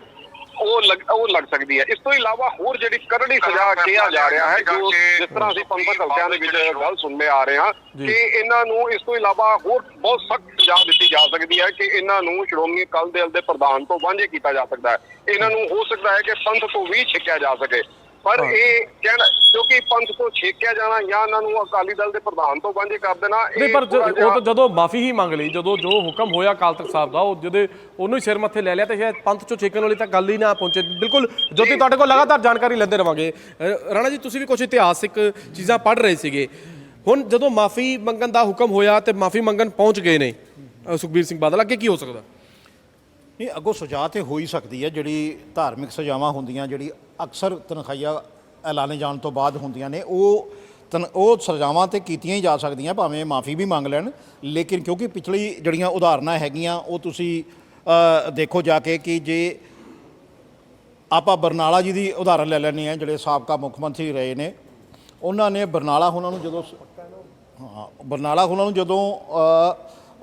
Speaker 10: ਉਹ ਲੱਗ ਉਹ ਲੱਗ ਸਕਦੀ ਹੈ। ਇਸ ਤੋਂ ਇਲਾਵਾ ਹੋਰ ਜਿਹੜੀ ਕਰੜੀ ਸਜ਼ਾ ਕਿਹਾ ਜਾ ਰਿਹਾ ਹੈ ਜੋ ਜਿਸ ਤਰ੍ਹਾਂ ਅਸੀਂ ਪੰਥਕ ਹਲਕਿਆਂ ਦੇ ਵਿੱਚ ਗੱਲ ਸੁਣਨੇ ਆ ਰਹੇ ਹਾਂ ਕਿ ਇਹਨਾਂ ਨੂੰ ਇਸ ਤੋਂ ਇਲਾਵਾ ਹੋਰ ਬਹੁਤ ਸਖਤ ਸਜ਼ਾ ਦਿੱਤੀ ਜਾ ਸਕਦੀ ਹੈ ਕਿ ਇਹਨਾਂ ਨੂੰ ਸ਼੍ਰੋਮਣੀ ਅਕਾਲੀ ਦਲ ਦੇ ਪ੍ਰਧਾਨ ਤੋਂ ਵਾਂਝੇ ਕੀਤਾ ਜਾ ਸਕਦਾ ਹੈ। ਇਹਨਾਂ ਨੂੰ ਹੋ ਸਕਦਾ ਹੈ ਕਿ ਪੰਥ ਤੋਂ ਵੀ ਛਿੱਕਿਆ ਜਾ ਸਕੇ। ਪਰ ਇਹ ਕਹਿਣਾ ਕਿਉਂਕਿ ਪੰਥ ਤੋਂ ਛੇਕਿਆ ਜਾਣਾ ਜਾਂ ਇਹਨਾਂ ਨੂੰ ਅਕਾਲੀ ਦਲ ਦੇ ਪ੍ਰਧਾਨ ਤੋਂ ਵਾਂਝੇ ਕਰ ਦੇਣਾ
Speaker 1: ਨਹੀਂ
Speaker 10: ਇਹ
Speaker 1: ਪਰ ਉਹ ਤਾਂ ਜਦੋਂ ਮਾਫੀ ਹੀ ਮੰਗ ਲਈ ਜਦੋਂ ਜੋ ਹੁਕਮ ਹੋਇਆ ਅਕਾਲ ਤਖਤ ਸਾਹਿਬ ਦਾ ਉਹ ਜਦੋਂ ਉਹਨੂੰ ਹੀ ਸਿਰ ਮੱਥੇ ਲੈ ਲਿਆ ਤੇ ਸ਼ਾਇਦ ਪੰਥ ਚੋਂ ਛੇਕਣ ਵਾਲੀ ਤਾਂ ਗੱਲ ਹੀ ਨਾ ਪਹੁੰਚੇ। ਬਿਲਕੁਲ ਜੋਤੀ ਤੁਹਾਡੇ ਕੋਲ ਲਗਾਤਾਰ ਜਾਣਕਾਰੀ ਲੈਂਦੇ ਰਵਾਂਗੇ। ਰਾਣਾ ਜੀ ਤੁਸੀਂ ਵੀ ਕੁਝ ਇਤਿਹਾਸਿਕ ਚੀਜ਼ਾਂ ਪੜ੍ਹ ਰਹੇ ਸੀਗੇ। ਹੁਣ ਜਦੋਂ ਮਾਫੀ ਮੰਗਣ ਦਾ ਹੁਕਮ ਹੋਇਆ ਤੇ ਮਾਫੀ ਮੰਗਣ ਪਹੁੰਚ ਗਏ ਨੇ ਸੁਖਬੀਰ ਸਿੰਘ ਬਾਦਲ ਅੱਗੇ ਕੀ ਹੋ ਸਕਦਾ?
Speaker 4: ਨਹੀਂ ਅੱਗੋਂ ਸਜ਼ਾ ਤੇ ਹੋ ਹੀ ਸਕਦੀ ਹੈ ਜਿਹੜੀ ਧਾਰਮਿਕ ਸਜ਼ਾਵਾਂ ਹੁੰਦੀਆਂ ਜਿਹੜੀ ਅਕਸਰ ਤਨਖਾਹੀਆ ਐਲਾਨੇ ਜਾਣ ਤੋਂ ਬਾਅਦ ਹੁੰਦੀਆਂ ਨੇ। ਉਹ ਤਨ ਉਹ ਸਜ਼ਾਵਾਂ ਤੇ ਕੀਤੀਆਂ ਹੀ ਜਾ ਸਕਦੀਆਂ ਭਾਵੇਂ ਮਾਫੀ ਵੀ ਮੰਗ ਲੈਣ। ਲੇਕਿਨ ਕਿਉਂਕਿ ਪਿਛਲੀ ਜਿਹੜੀਆਂ ਉਦਾਹਰਨਾਂ ਹੈਗੀਆਂ ਉਹ ਤੁਸੀਂ ਦੇਖੋ ਜਾ ਕੇ ਕਿ ਜੇ ਆਪਾਂ ਬਰਨਾਲਾ ਜੀ ਦੀ ਉਦਾਹਰਨ ਲੈ ਲੈਂਦੇ ਹਾਂ ਜਿਹੜੇ ਸਾਬਕਾ ਮੁੱਖ ਮੰਤਰੀ ਰਹੇ ਨੇ। ਉਹਨਾਂ ਨੇ ਬਰਨਾਲਾ ਉਹਨਾਂ ਨੂੰ ਜਦੋਂ ਹਾਂ ਬਰਨਾਲਾ ਉਹਨਾਂ ਨੂੰ ਜਦੋਂ ਅ,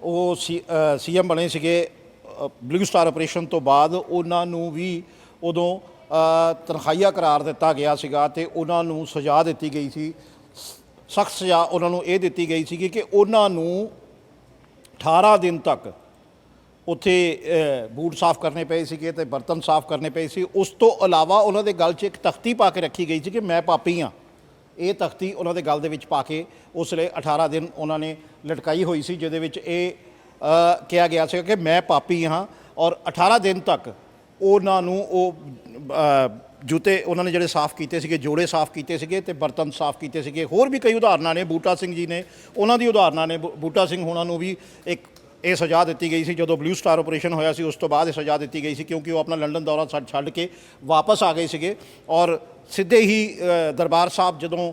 Speaker 4: ਉਹ ਸੀਐਮ ਬਣੇ ਸੀਗੇ ਬਲੂ ਸਟਾਰ ਆਪਰੇਸ਼ਨ ਤੋਂ ਬਾਅਦ ਉਹਨਾਂ ਨੂੰ ਵੀ ਉਦੋਂ ਤਨਖਾਹੀਆ ਕਰਾਰ ਦਿੱਤਾ ਗਿਆ ਸੀਗਾ ਤੇ ਉਹਨਾਂ ਨੂੰ ਸਜ਼ਾ ਦਿੱਤੀ ਗਈ ਸੀ। ਸਖਤ ਸਜ਼ਾ ਉਹਨਾਂ ਨੂੰ ਇਹ ਦਿੱਤੀ ਗਈ ਸੀ ਕਿ ਉਹਨਾਂ ਨੂੰ 18 ਦਿਨ ਤੱਕ ਉੱਥੇ ਬੂਟ ਸਾਫ਼ ਕਰਨੇ ਪਏ ਸੀਗੇ ਤੇ ਬਰਤਨ ਸਾਫ਼ ਕਰਨੇ ਪਏ ਸੀ। ਉਸ ਤੋਂ ਇਲਾਵਾ ਉਹਨਾਂ ਦੇ ਗਲ 'ਚ ਇੱਕ ਤਖਤੀ ਪਾ ਕੇ ਰੱਖੀ ਗਈ ਸੀ ਕਿ ਮੈਂ ਪਾਪੀ ਹਾਂ। ਇਹ ਤਖਤੀ ਉਹਨਾਂ ਦੇ ਗਲ ਦੇ ਵਿੱਚ ਪਾ ਕੇ ਉਸ ਲਈ 18 ਦਿਨ ਉਹਨਾਂ ਨੇ ਲਟਕਾਈ ਹੋਈ ਸੀ, ਜਿਹਦੇ ਵਿੱਚ ਇਹ ਕਿਹਾ ਗਿਆ ਸੀ ਕਿ ਮੈਂ ਪਾਪੀ ਹਾਂ ਔਰ 18 ਦਿਨ ਤੱਕ ਉਹਨਾਂ ਨੂੰ ਉਹ ਜੁੱਤੇ ਉਹਨਾਂ ਨੇ ਜਿਹੜੇ ਸਾਫ਼ ਕੀਤੇ ਸੀਗੇ, ਜੋੜੇ ਸਾਫ਼ ਕੀਤੇ ਸੀਗੇ ਤੇ ਬਰਤਨ ਸਾਫ਼ ਕੀਤੇ ਸੀਗੇ। ਹੋਰ ਵੀ ਕਈ ਉਦਾਹਰਨਾਂ ਨੇ, ਬੂਟਾ ਸਿੰਘ ਜੀ ਨੇ, ਉਹਨਾਂ ਦੀ ਉਦਾਹਰਨਾਂ ਨੇ, ਬੂ- ਬੂਟਾ ਸਿੰਘ ਹੋਣਾ ਨੂੰ ਵੀ ਇੱਕ ਇਹ ਸਜ਼ਾ ਦਿੱਤੀ ਗਈ ਸੀ, ਜਦੋਂ ਬਲੂ ਸਟਾਰ ਆਪਰੇਸ਼ਨ ਹੋਇਆ ਸੀ, ਉਸ ਤੋਂ ਬਾਅਦ ਇਹ ਸਜ਼ਾ ਦਿੱਤੀ ਗਈ ਸੀ ਕਿਉਂਕਿ ਉਹ ਆਪਣਾ ਲੰਡਨ ਦੌਰਾ ਛੱਡ ਛੱਡ ਕੇ ਵਾਪਸ ਆ ਗਏ ਸੀਗੇ ਔਰ ਸਿੱਧੇ ਹੀ ਦਰਬਾਰ ਸਾਹਿਬ ਜਦੋਂ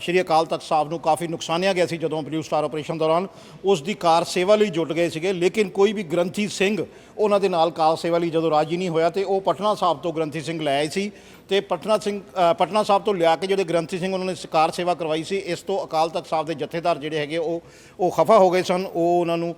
Speaker 4: ਸ਼੍ਰੀ ਅਕਾਲ ਤਖਤ ਸਾਹਿਬ ਨੂੰ ਕਾਫੀ ਨੁਕਸਾਨਿਆ ਗਿਆ ਸੀ ਜਦੋਂ ਬਲੂ ਸਟਾਰ ਆਪਰੇਸ਼ਨ ਦੌਰਾਨ, ਉਸ ਦੀ ਕਾਰ ਸੇਵਾ ਲਈ ਜੁਟ ਗਏ ਸੀਗੇ, ਲੇਕਿਨ ਕੋਈ ਵੀ ਗ੍ਰੰਥੀ ਸਿੰਘ ਉਹਨਾਂ ਦੇ ਨਾਲ ਕਾਰ ਸੇਵਾ ਲਈ ਜਦੋਂ ਰਾਜੀ ਨਹੀਂ ਹੋਇਆ, ਤੇ ਉਹ ਪਟਨਾ ਸਾਹਿਬ ਤੋਂ ਗ੍ਰੰਥੀ ਸਿੰਘ ਲੈ ਆਏ ਸੀ, ਤੇ ਪਟਨਾ ਸਿੰਘ ਪਟਨਾ ਸਾਹਿਬ ਤੋਂ ਲਿਆ ਕੇ ਜਿਹੜੇ ਗ੍ਰੰਥੀ ਸਿੰਘ ਉਹਨਾਂ ਨੇ ਕਾਰ ਸੇਵਾ ਕਰਵਾਈ ਸੀ, ਇਸ ਤੋਂ ਅਕਾਲ ਤਖਤ ਸਾਹਿਬ ਦੇ ਜਥੇਦਾਰ ਜਿਹੜੇ ਹੈਗੇ ਉਹ ਉਹ ਖਫਾ ਹੋ ਗਏ ਸਨ, ਉਹ ਉਹਨਾਂ ਨੂੰ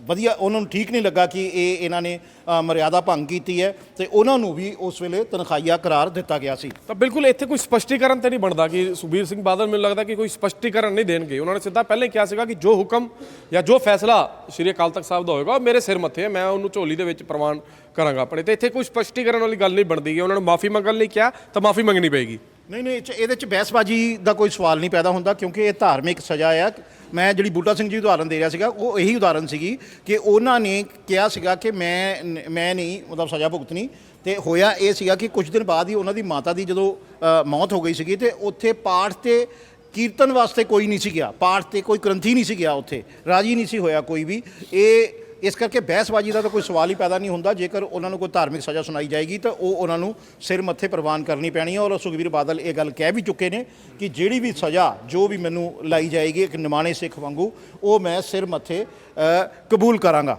Speaker 4: ਵਧੀਆ ਉਹਨਾਂ ਨੂੰ ਠੀਕ ਨਹੀਂ ਲੱਗਾ ਕਿ ਇਹ ਇਹਨਾਂ ਨੇ ਅ, ਮਰਿਆਦਾ ਭੰਗ ਕੀਤੀ ਹੈ ਤੇ ਉਹਨਾਂ ਨੂੰ ਵੀ ਉਸ ਵੇਲੇ ਤਨਖਾਹੀਆ ਕਰਾਰ ਦਿੱਤਾ ਗਿਆ ਸੀ।
Speaker 1: ਤਾਂ ਬਿਲਕੁਲ ਇੱਥੇ ਕੋਈ ਸਪਸ਼ਟੀਕਰਨ ਤੇ ਨਹੀਂ ਬਣਦਾ ਕਿ ਸੁਖਬੀਰ ਸਿੰਘ ਬਾਦਲ ਮੈਨੂੰ ਲੱਗਦਾ ਕਿ ਕੋਈ ਸਪਸ਼ਟੀਕਰਨ ਨਹੀਂ ਦੇਣਗੇ। ਉਹਨਾਂ ਨੇ ਸਿੱਧਾ ਪਹਿਲਾਂ ਹੀ ਕਿਹਾ ਸੀਗਾ ਕਿ ਜੋ ਹੁਕਮ ਜਾਂ ਜੋ ਫੈਸਲਾ ਸ਼੍ਰੀ ਅਕਾਲ ਤਖਤ ਸਾਹਿਬ ਦਾ ਹੋਏਗਾ ਉਹ ਮੇਰੇ ਸਿਰ ਮੱਥੇ ਹੈ ਮੈਂ ਉਹਨੂੰ ਝੋਲੀ ਦੇ ਵਿੱਚ ਪ੍ਰਵਾਨ ਕਰਾਂਗਾ ਆਪਣੇ। ਤੇ ਇੱਥੇ ਕੋਈ ਸਪਸ਼ਟੀਕਰਨ ਵਾਲੀ ਗੱਲ ਨਹੀਂ ਬਣਦੀ ਕਿ ਉਹਨਾਂ ਨੂੰ ਮਾਫੀ ਮੰਗਣ ਲਈ ਕਿਹਾ ਤਾਂ ਮਾਫੀ ਮੰਗਣੀ ਪਏਗੀ।
Speaker 4: ਨਹੀਂ ਨਹੀਂ ਇਹ 'ਚ- ਇਹਦੇ ਚ ਬਹਿਸਬਾਜੀ ਦਾ ਕੋਈ ਸਵਾਲ ਨਹੀਂ ਪੈਦਾ ਹੁੰਦਾ ਕਿਉਂਕਿ ਇਹ ਧਾਰਮਿਕ ਸਜ਼ਾ ਆ। ਮੈਂ ਜਿਹੜੀ ਬੂਟਾ ਸਿੰਘ ਜੀ ਉਦਾਹਰਨ ਦੇ ਰਿਹਾ ਸੀਗਾ ਉਹ ਇਹੀ ਉਦਾਹਰਨ ਸੀਗੀ ਕਿ ਉਹਨਾਂ ਨੇ ਕਿਹਾ ਸੀਗਾ ਕਿ ਮੈਂ ਮੈਂ ਨਹੀਂ ਮਤਲਬ ਸਜ਼ਾ ਭੁਗਤਣੀ। ਤੇ ਹੋਇਆ ਇਹ ਸੀਗਾ ਕਿ ਕੁਝ ਦਿਨ ਬਾਅਦ ਹੀ ਉਹਨਾਂ ਦੀ ਮਾਤਾ ਦੀ ਜਦੋਂ ਅ, ਮੌਤ ਹੋ ਗਈ ਸੀਗੀ ਤੇ ਉੱਥੇ ਪਾਠ ਤੇ ਕੀਰਤਨ ਵਾਸਤੇ ਕੋਈ ਨਹੀਂ ਸੀ ਗਿਆ। ਪਾਠ ਤੇ ਕੋਈ ਗ੍ਰੰਥੀ ਨਹੀਂ ਸੀ ਗਿਆ ਉੱਥੇ। ਰਾਜੀ ਨਹੀਂ ਸੀ ਹੋਇਆ ਕੋਈ ਵੀ। ਇਹ ਇਸ ਕਰਕੇ ਬਹਿਸਬਾਜੀ ਦਾ ਤਾਂ ਕੋਈ ਸਵਾਲ ਹੀ ਪੈਦਾ ਨਹੀਂ ਹੁੰਦਾ। ਜੇਕਰ ਉਹਨਾਂ ਨੂੰ ਕੋਈ ਧਾਰਮਿਕ ਸਜ਼ਾ ਸੁਣਾਈ ਜਾਏਗੀ, ਤਾਂ ਉਹ ਉਹਨਾਂ ਨੂੰ ਸਿਰ ਮੱਥੇ ਪ੍ਰਵਾਨ ਕਰਨੀ ਪੈਣੀ ਹੈ। ਔਰ ਸੁਖਬੀਰ ਬਾਦਲ ਇਹ ਗੱਲ ਕਹਿ ਵੀ ਚੁੱਕੇ ਨੇ ਕਿ ਜਿਹੜੀ ਵੀ ਸਜ਼ਾ, ਜੋ ਵੀ ਮੈਨੂੰ ਲਾਈ ਜਾਏਗੀ ਇੱਕ ਨਿਮਾਣੇ ਸਿੱਖ ਵਾਂਗੂ, ਉਹ ਮੈਂ ਸਿਰ ਮੱਥੇ ਕਬੂਲ ਕਰਾਂਗਾ।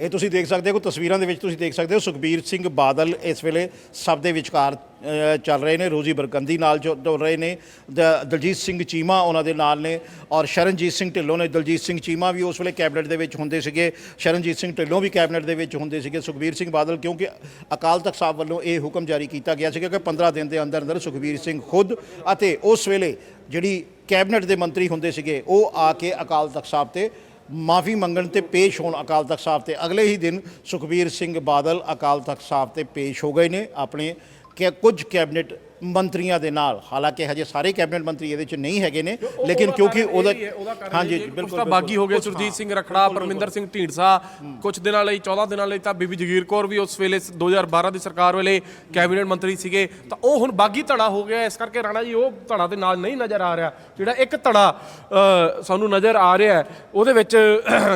Speaker 4: ਇਹ ਤੁਸੀਂ ਦੇਖ ਸਕਦੇ ਹੋ, ਤਸਵੀਰਾਂ ਦੇ ਵਿੱਚ ਤੁਸੀਂ ਦੇਖ ਸਕਦੇ ਹੋ, ਸੁਖਬੀਰ ਸਿੰਘ ਬਾਦਲ ਇਸ ਵੇਲੇ ਸਭ ਦੇ ਵਿਚਕਾਰ ਚੱਲ ਰਹੇ ਨੇ, ਰੋਜ਼ੀ ਬਰਕੰਦੀ ਨਾਲ ਜੋ ਤੁਰ ਰਹੇ ਨੇ, ਦ- ਦਲਜੀਤ ਸਿੰਘ ਚੀਮਾ ਉਹਨਾਂ ਦੇ ਨਾਲ ਨੇ ਔਰ ਸ਼ਰਨਜੀਤ ਸਿੰਘ ਢਿੱਲੋਂ ਨੇ, ਦਲਜੀਤ ਸਿੰਘ ਚੀਮਾ ਵੀ ਉਸ ਵੇਲੇ ਕੈਬਨਿਟ ਦੇ ਵਿੱਚ ਹੁੰਦੇ ਸੀਗੇ, ਸ਼ਰਨਜੀਤ ਸਿੰਘ ਢਿੱਲੋਂ ਵੀ ਕੈਬਨਿਟ ਦੇ ਵਿੱਚ ਹੁੰਦੇ ਸੀਗੇ, ਸੁਖਬੀਰ ਸਿੰਘ ਬਾਦਲ ਕਿਉਂਕਿ ਅਕਾਲ ਤਖਤ ਸਾਹਿਬ ਵੱਲੋਂ ਇਹ ਹੁਕਮ ਜਾਰੀ ਕੀਤਾ ਗਿਆ ਸੀਗਾ ਕਿ 15 ਦਿਨ ਦੇ ਅੰਦਰ ਅੰਦਰ ਸੁਖਬੀਰ ਸਿੰਘ ਖੁਦ ਅਤੇ ਉਸ ਵੇਲੇ ਜਿਹੜੀ ਕੈਬਨਿਟ ਦੇ ਮੰਤਰੀ ਹੁੰਦੇ ਸੀਗੇ, ਉਹ ਆ ਕੇ ਅਕਾਲ ਤਖਤ ਸਾਹਿਬ ਤੇ ਮਾਫੀ ਮੰਗਣ ਤੇ ਪੇਸ਼ ਹੋਣ ਅਕਾਲ ਤਖਤ ਸਾਹਿਬ ਤੇ ਅਗਲੇ ਹੀ ਦਿਨ ਸੁਖਬੀਰ ਸਿੰਘ ਬਾਦਲ ਅਕਾਲ ਤਖਤ ਸਾਹਿਬ ਤੇ ਪੇਸ਼ ਹੋ ਗਏ ਨੇ। ਆਪਣੇ ਕਿ, ਕੁਝ ਕੈਬਨਿਟ ਮੰਤਰੀਆਂ ਦੇ ਨਾਲ। ਹਾਲਾਂਕਿ ਹਜੇ ਸਾਰੇ ਕੈਬਨਿਟ ਮੰਤਰੀ ਇਹਦੇ ਚ ਨਹੀਂ ਹੈਗੇ ਨੇ ਲੇਕਿਨ ਕਿਉਂਕਿ ਉਹਦਾ ਹਾਂਜੀ
Speaker 1: ਉਸ ਤਾਂ ਬਾਗੀ ਹੋ ਗਏ ਸੁਰਜੀਤ ਸਿੰਘ ਰਖੜਾ ਪਰਮਿੰਦਰ ਸਿੰਘ ਢੀਂਡਸਾ ਕੁਝ ਦਿਨਾਂ ਲਈ 14 ਦਿਨਾਂ ਲਈ ਤਾਂ ਬੀਬੀ ਜਗੀਰ ਕੌਰ ਵੀ ਉਸ ਵੇਲੇ 2012 ਦੀ ਸਰਕਾਰ ਵੇਲੇ ਕੈਬਨਿਟ ਮੰਤਰੀ ਸੀਗੇ। ਤਾਂ ਉਹ ਹੁਣ ਬਾਗੀ ਧੜਾ ਹੋ ਗਿਆ। ਇਸ ਕਰਕੇ ਰਾਣਾ ਜੀ ਉਹ ਧੜਾ ਦੇ ਨਾਲ ਨਹੀਂ ਨਜ਼ਰ ਆ ਰਿਹਾ। ਜਿਹੜਾ ਇੱਕ ਧੜਾ ਸਾਨੂੰ ਨਜ਼ਰ ਆ ਰਿਹਾ ਉਹਦੇ ਵਿੱਚ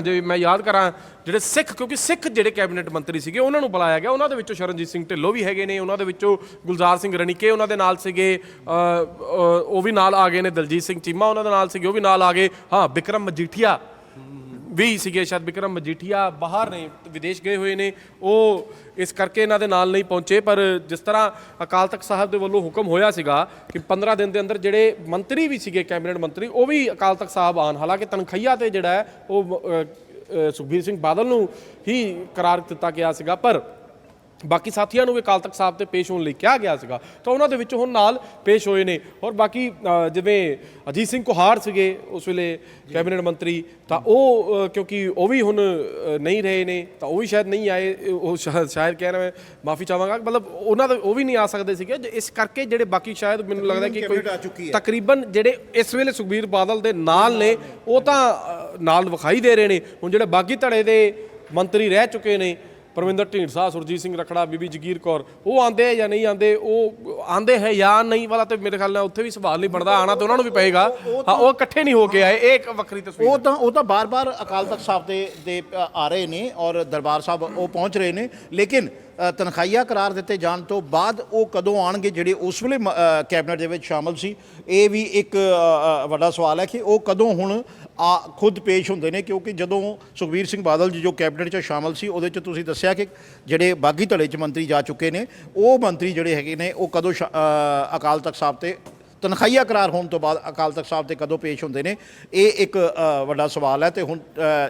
Speaker 1: ਜੇ ਮੈਂ ਯਾਦ ਕਰਾਂ ਜਿਹੜੇ ਸਿੱਖ, ਕਿਉਂਕਿ ਸਿੱਖ ਜਿਹੜੇ ਕੈਬਨਿਟ ਮੰਤਰੀ ਸੀਗੇ, ਉਹਨਾਂ ਨੂੰ ਬੁਲਾਇਆ ਗਿਆ। ਉਹਨਾਂ ਦੇ ਵਿੱਚੋਂ ਸ਼ਰਨਜੀਤ ਸਿੰਘ ਢਿੱਲੋਂ ਵੀ ਹੈਗੇ ਨੇ, ਉਹਨਾਂ ਦੇ ਵਿੱਚੋਂ ਗੁਲਜ਼ਾਰ ਸਿੰਘ ਰਣੀਕੇ ਉਹਨਾਂ ਦੇ ਨਾਲ ਸੀਗੇ ਉਹ ਵੀ ਨਾਲ ਆ ਗਏ ਨੇ, ਦਲਜੀਤ ਸਿੰਘ ਚੀਮਾ ਉਹਨਾਂ ਦੇ ਨਾਲ ਸੀਗੇ, ਉਹ ਵੀ ਨਾਲ ਆ ਗਏ। ਹਾਂ ਵਿਕਰਮ ਮਜੀਠੀਆ ਵੀ ਸੀਗੇ ਸ਼ਾਇਦ ਵਿਕਰਮ ਮਜੀਠੀਆ ਬਾਹਰ ਨੇ, ਵਿਦੇਸ਼ ਗਏ ਹੋਏ ਨੇ। ਉਹ ਇਸ ਕਰਕੇ ਇਹਨਾਂ ਦੇ ਨਾਲ ਨਹੀਂ ਪਹੁੰਚੇ, ਪਰ ਜਿਸ ਤਰ੍ਹਾਂ ਅਕਾਲ ਤਖਤ ਸਾਹਿਬ ਦੇ ਵੱਲੋਂ ਹੁਕਮ ਹੋਇਆ ਸੀਗਾ ਕਿ 15 ਦਿਨ ਦੇ ਅੰਦਰ ਜਿਹੜੇ ਮੰਤਰੀ ਵੀ ਸੀਗੇ, ਕੈਬਨਿਟ ਮੰਤਰੀ, ਉਹ ਵੀ ਅਕਾਲ ਤਖਤ ਸਾਹਿਬ ਆਣ ਹਾਲਾਂਕਿ ਤਨਖਈਆ ਤੇ ਜਿਹੜਾ ਹੈ, ਉਹ ਸੁਖਬੀਰ ਸਿੰਘ ਬਾਦਲ ਨੂੰ ਹੀ ਕਰਾਰ ਦਿੱਤਾ ਗਿਆ ਸੀਗਾ। ਪਰ ਬਾਕੀ ਸਾਥੀਆਂ ਨੂੰ ਵੀ ਅਕਾਲ ਤਖਤ ਸਾਹਿਬ ਤੇ ਪੇਸ਼ ਹੋਣ ਲਈ ਕਿਹਾ ਗਿਆ ਸੀਗਾ ਤਾਂ ਉਹਨਾਂ ਦੇ ਵਿੱਚ ਹੁਣ ਨਾਲ ਪੇਸ਼ ਹੋਏ ਨੇ। ਔਰ ਬਾਕੀ ਜਿਵੇਂ ਅਜੀਤ ਸਿੰਘ ਕੁਹਾੜ ਸੀਗੇ ਉਸ ਵੇਲੇ ਕੈਬਨਿਟ ਮੰਤਰੀ ਤਾਂ ਉਹ ਕਿਉਂਕਿ ਉਹ ਵੀ ਹੁਣ ਨਹੀਂ ਰਹੇ ਨੇ ਤਾਂ ਉਹ ਵੀ ਸ਼ਾਇਦ ਨਹੀਂ ਆਏ ਉਹ ਸ਼ਾਇਦ ਕਹਿ ਰਿਹਾ ਮੈਂ ਮਾਫੀ ਚਾਹਾਂਗਾ। ਮਤਲਬ ਉਹਨਾਂ ਦਾ ਉਹ ਵੀ ਨਹੀਂ ਆ ਸਕਦੇ ਸੀਗੇ। ਇਸ ਕਰਕੇ ਜਿਹੜੇ ਬਾਕੀ ਸ਼ਾਇਦ ਮੈਨੂੰ ਲੱਗਦਾ ਕਿ ਕੋਈ। ਤਕਰੀਬਨ ਜਿਹੜੇ ਇਸ ਵੇਲੇ ਸੁਖਬੀਰ ਬਾਦਲ ਦੇ ਨਾਲ ਨੇ ਉਹ ਤਾਂ ਨਾਲ ਵਿਖਾਈ ਦੇ ਰਹੇ ਨੇ। ਹੁਣ ਜਿਹੜੇ ਬਾਗੀ ਧੜੇ ਦੇ ਮੰਤਰੀ ਰਹਿ ਚੁੱਕੇ ਨੇ ਪਰਮਿੰਦਰ ਢੀਂਡਸਾ ਸੁਰਜੀਤ ਸਿੰਘ ਰਖੜਾ ਬੀਬੀ ਜਗੀਰ ਕੌਰ ਉਹ ਆਂਦੇ ਆ ਜਾਂ ਨਹੀਂ ਆਂਦੇ ਉਹ ਆਂਦੇ ਹੈ ਜਾਂ ਨਹੀਂ ਵਾਲਾ ਤੇ ਮੇਰੇ ਖਿਆਲ ਨਾਲ ਉੱਥੇ ਵੀ ਸਵਾਲ ਨਹੀਂ ਬਣਦਾ ਆਣਾ ਤੇ ਉਹਨਾਂ ਨੂੰ ਵੀ ਪਏਗਾ। ਹਾਂ ਉਹ ਇਕੱਠੇ ਨਹੀਂ ਹੋ ਕੇ ਆਏ ਇਹ ਇੱਕ ਵੱਖਰੀ ਤਸਵੀਰ
Speaker 4: ਉਹ ਤਾਂ ਉਹ ਤਾਂ ਬਾਰ-ਬਾਰ ਅਕਾਲ ਤਖਤ ਸਾਹਿਬ ਦੇ ਦੇ ਆ ਰਹੇ ਨੇ ਔਰ ਦਰਬਾਰ ਸਾਹਿਬ ਉਹ ਪਹੁੰਚ ਰਹੇ ਨੇ। ਲੇਕਿਨ ਤਨਖਾਹੀਆ ਕਰਾਰ ਦਿੱਤੇ ਜਾਣ ਤੋਂ ਬਾਅਦ ਉਹ ਕਦੋਂ ਆਣਗੇ ਜਿਹੜੇ ਉਸ ਵੇਲੇ ਕੈਬਨਿਟ ਦੇ ਵਿੱਚ ਸ਼ਾਮਲ ਸੀ ਇਹ ਵੀ ਇੱਕ ਵੱਡਾ ਸਵਾਲ ਹੈ ਕਿ ਉਹ ਕਦੋਂ ਹੁਣ ਆ ਖੁਦ ਪੇਸ਼ ਹੁੰਦੇ ਨੇ ਕਿਉਂਕਿ ਜਦੋਂ ਸੁਖਬੀਰ ਸਿੰਘ ਬਾਦਲ ਜੀ ਜੋ ਕੈਬਨਿਟ 'ਚ ਸ਼ਾਮਲ ਸੀ ਉਹਦੇ 'ਚ ਤੁਸੀਂ ਦੱਸਿਆ ਕਿ ਜਿਹੜੇ ਬਾਗੀ ਧੜੇ 'ਚ ਮੰਤਰੀ ਜਾ ਚੁੱਕੇ ਨੇ ਉਹ ਮੰਤਰੀ ਜਿਹੜੇ ਹੈਗੇ ਨੇ ਉਹ ਕਦੋਂ ਅਕਾਲ ਤਖਤ ਸਾਹਿਬ ਤੇ ਤਨਖਾਹੀਆ ਕਰਾਰ ਹੋਣ ਤੋਂ ਬਾਅਦ ਅਕਾਲ ਤਖਤ ਸਾਹਿਬ ਤੇ ਕਦੋਂ ਪੇਸ਼ ਹੁੰਦੇ ਨੇ ਇਹ ਇੱਕ ਵੱਡਾ ਸਵਾਲ ਹੈ ਤੇ ਹੁਣ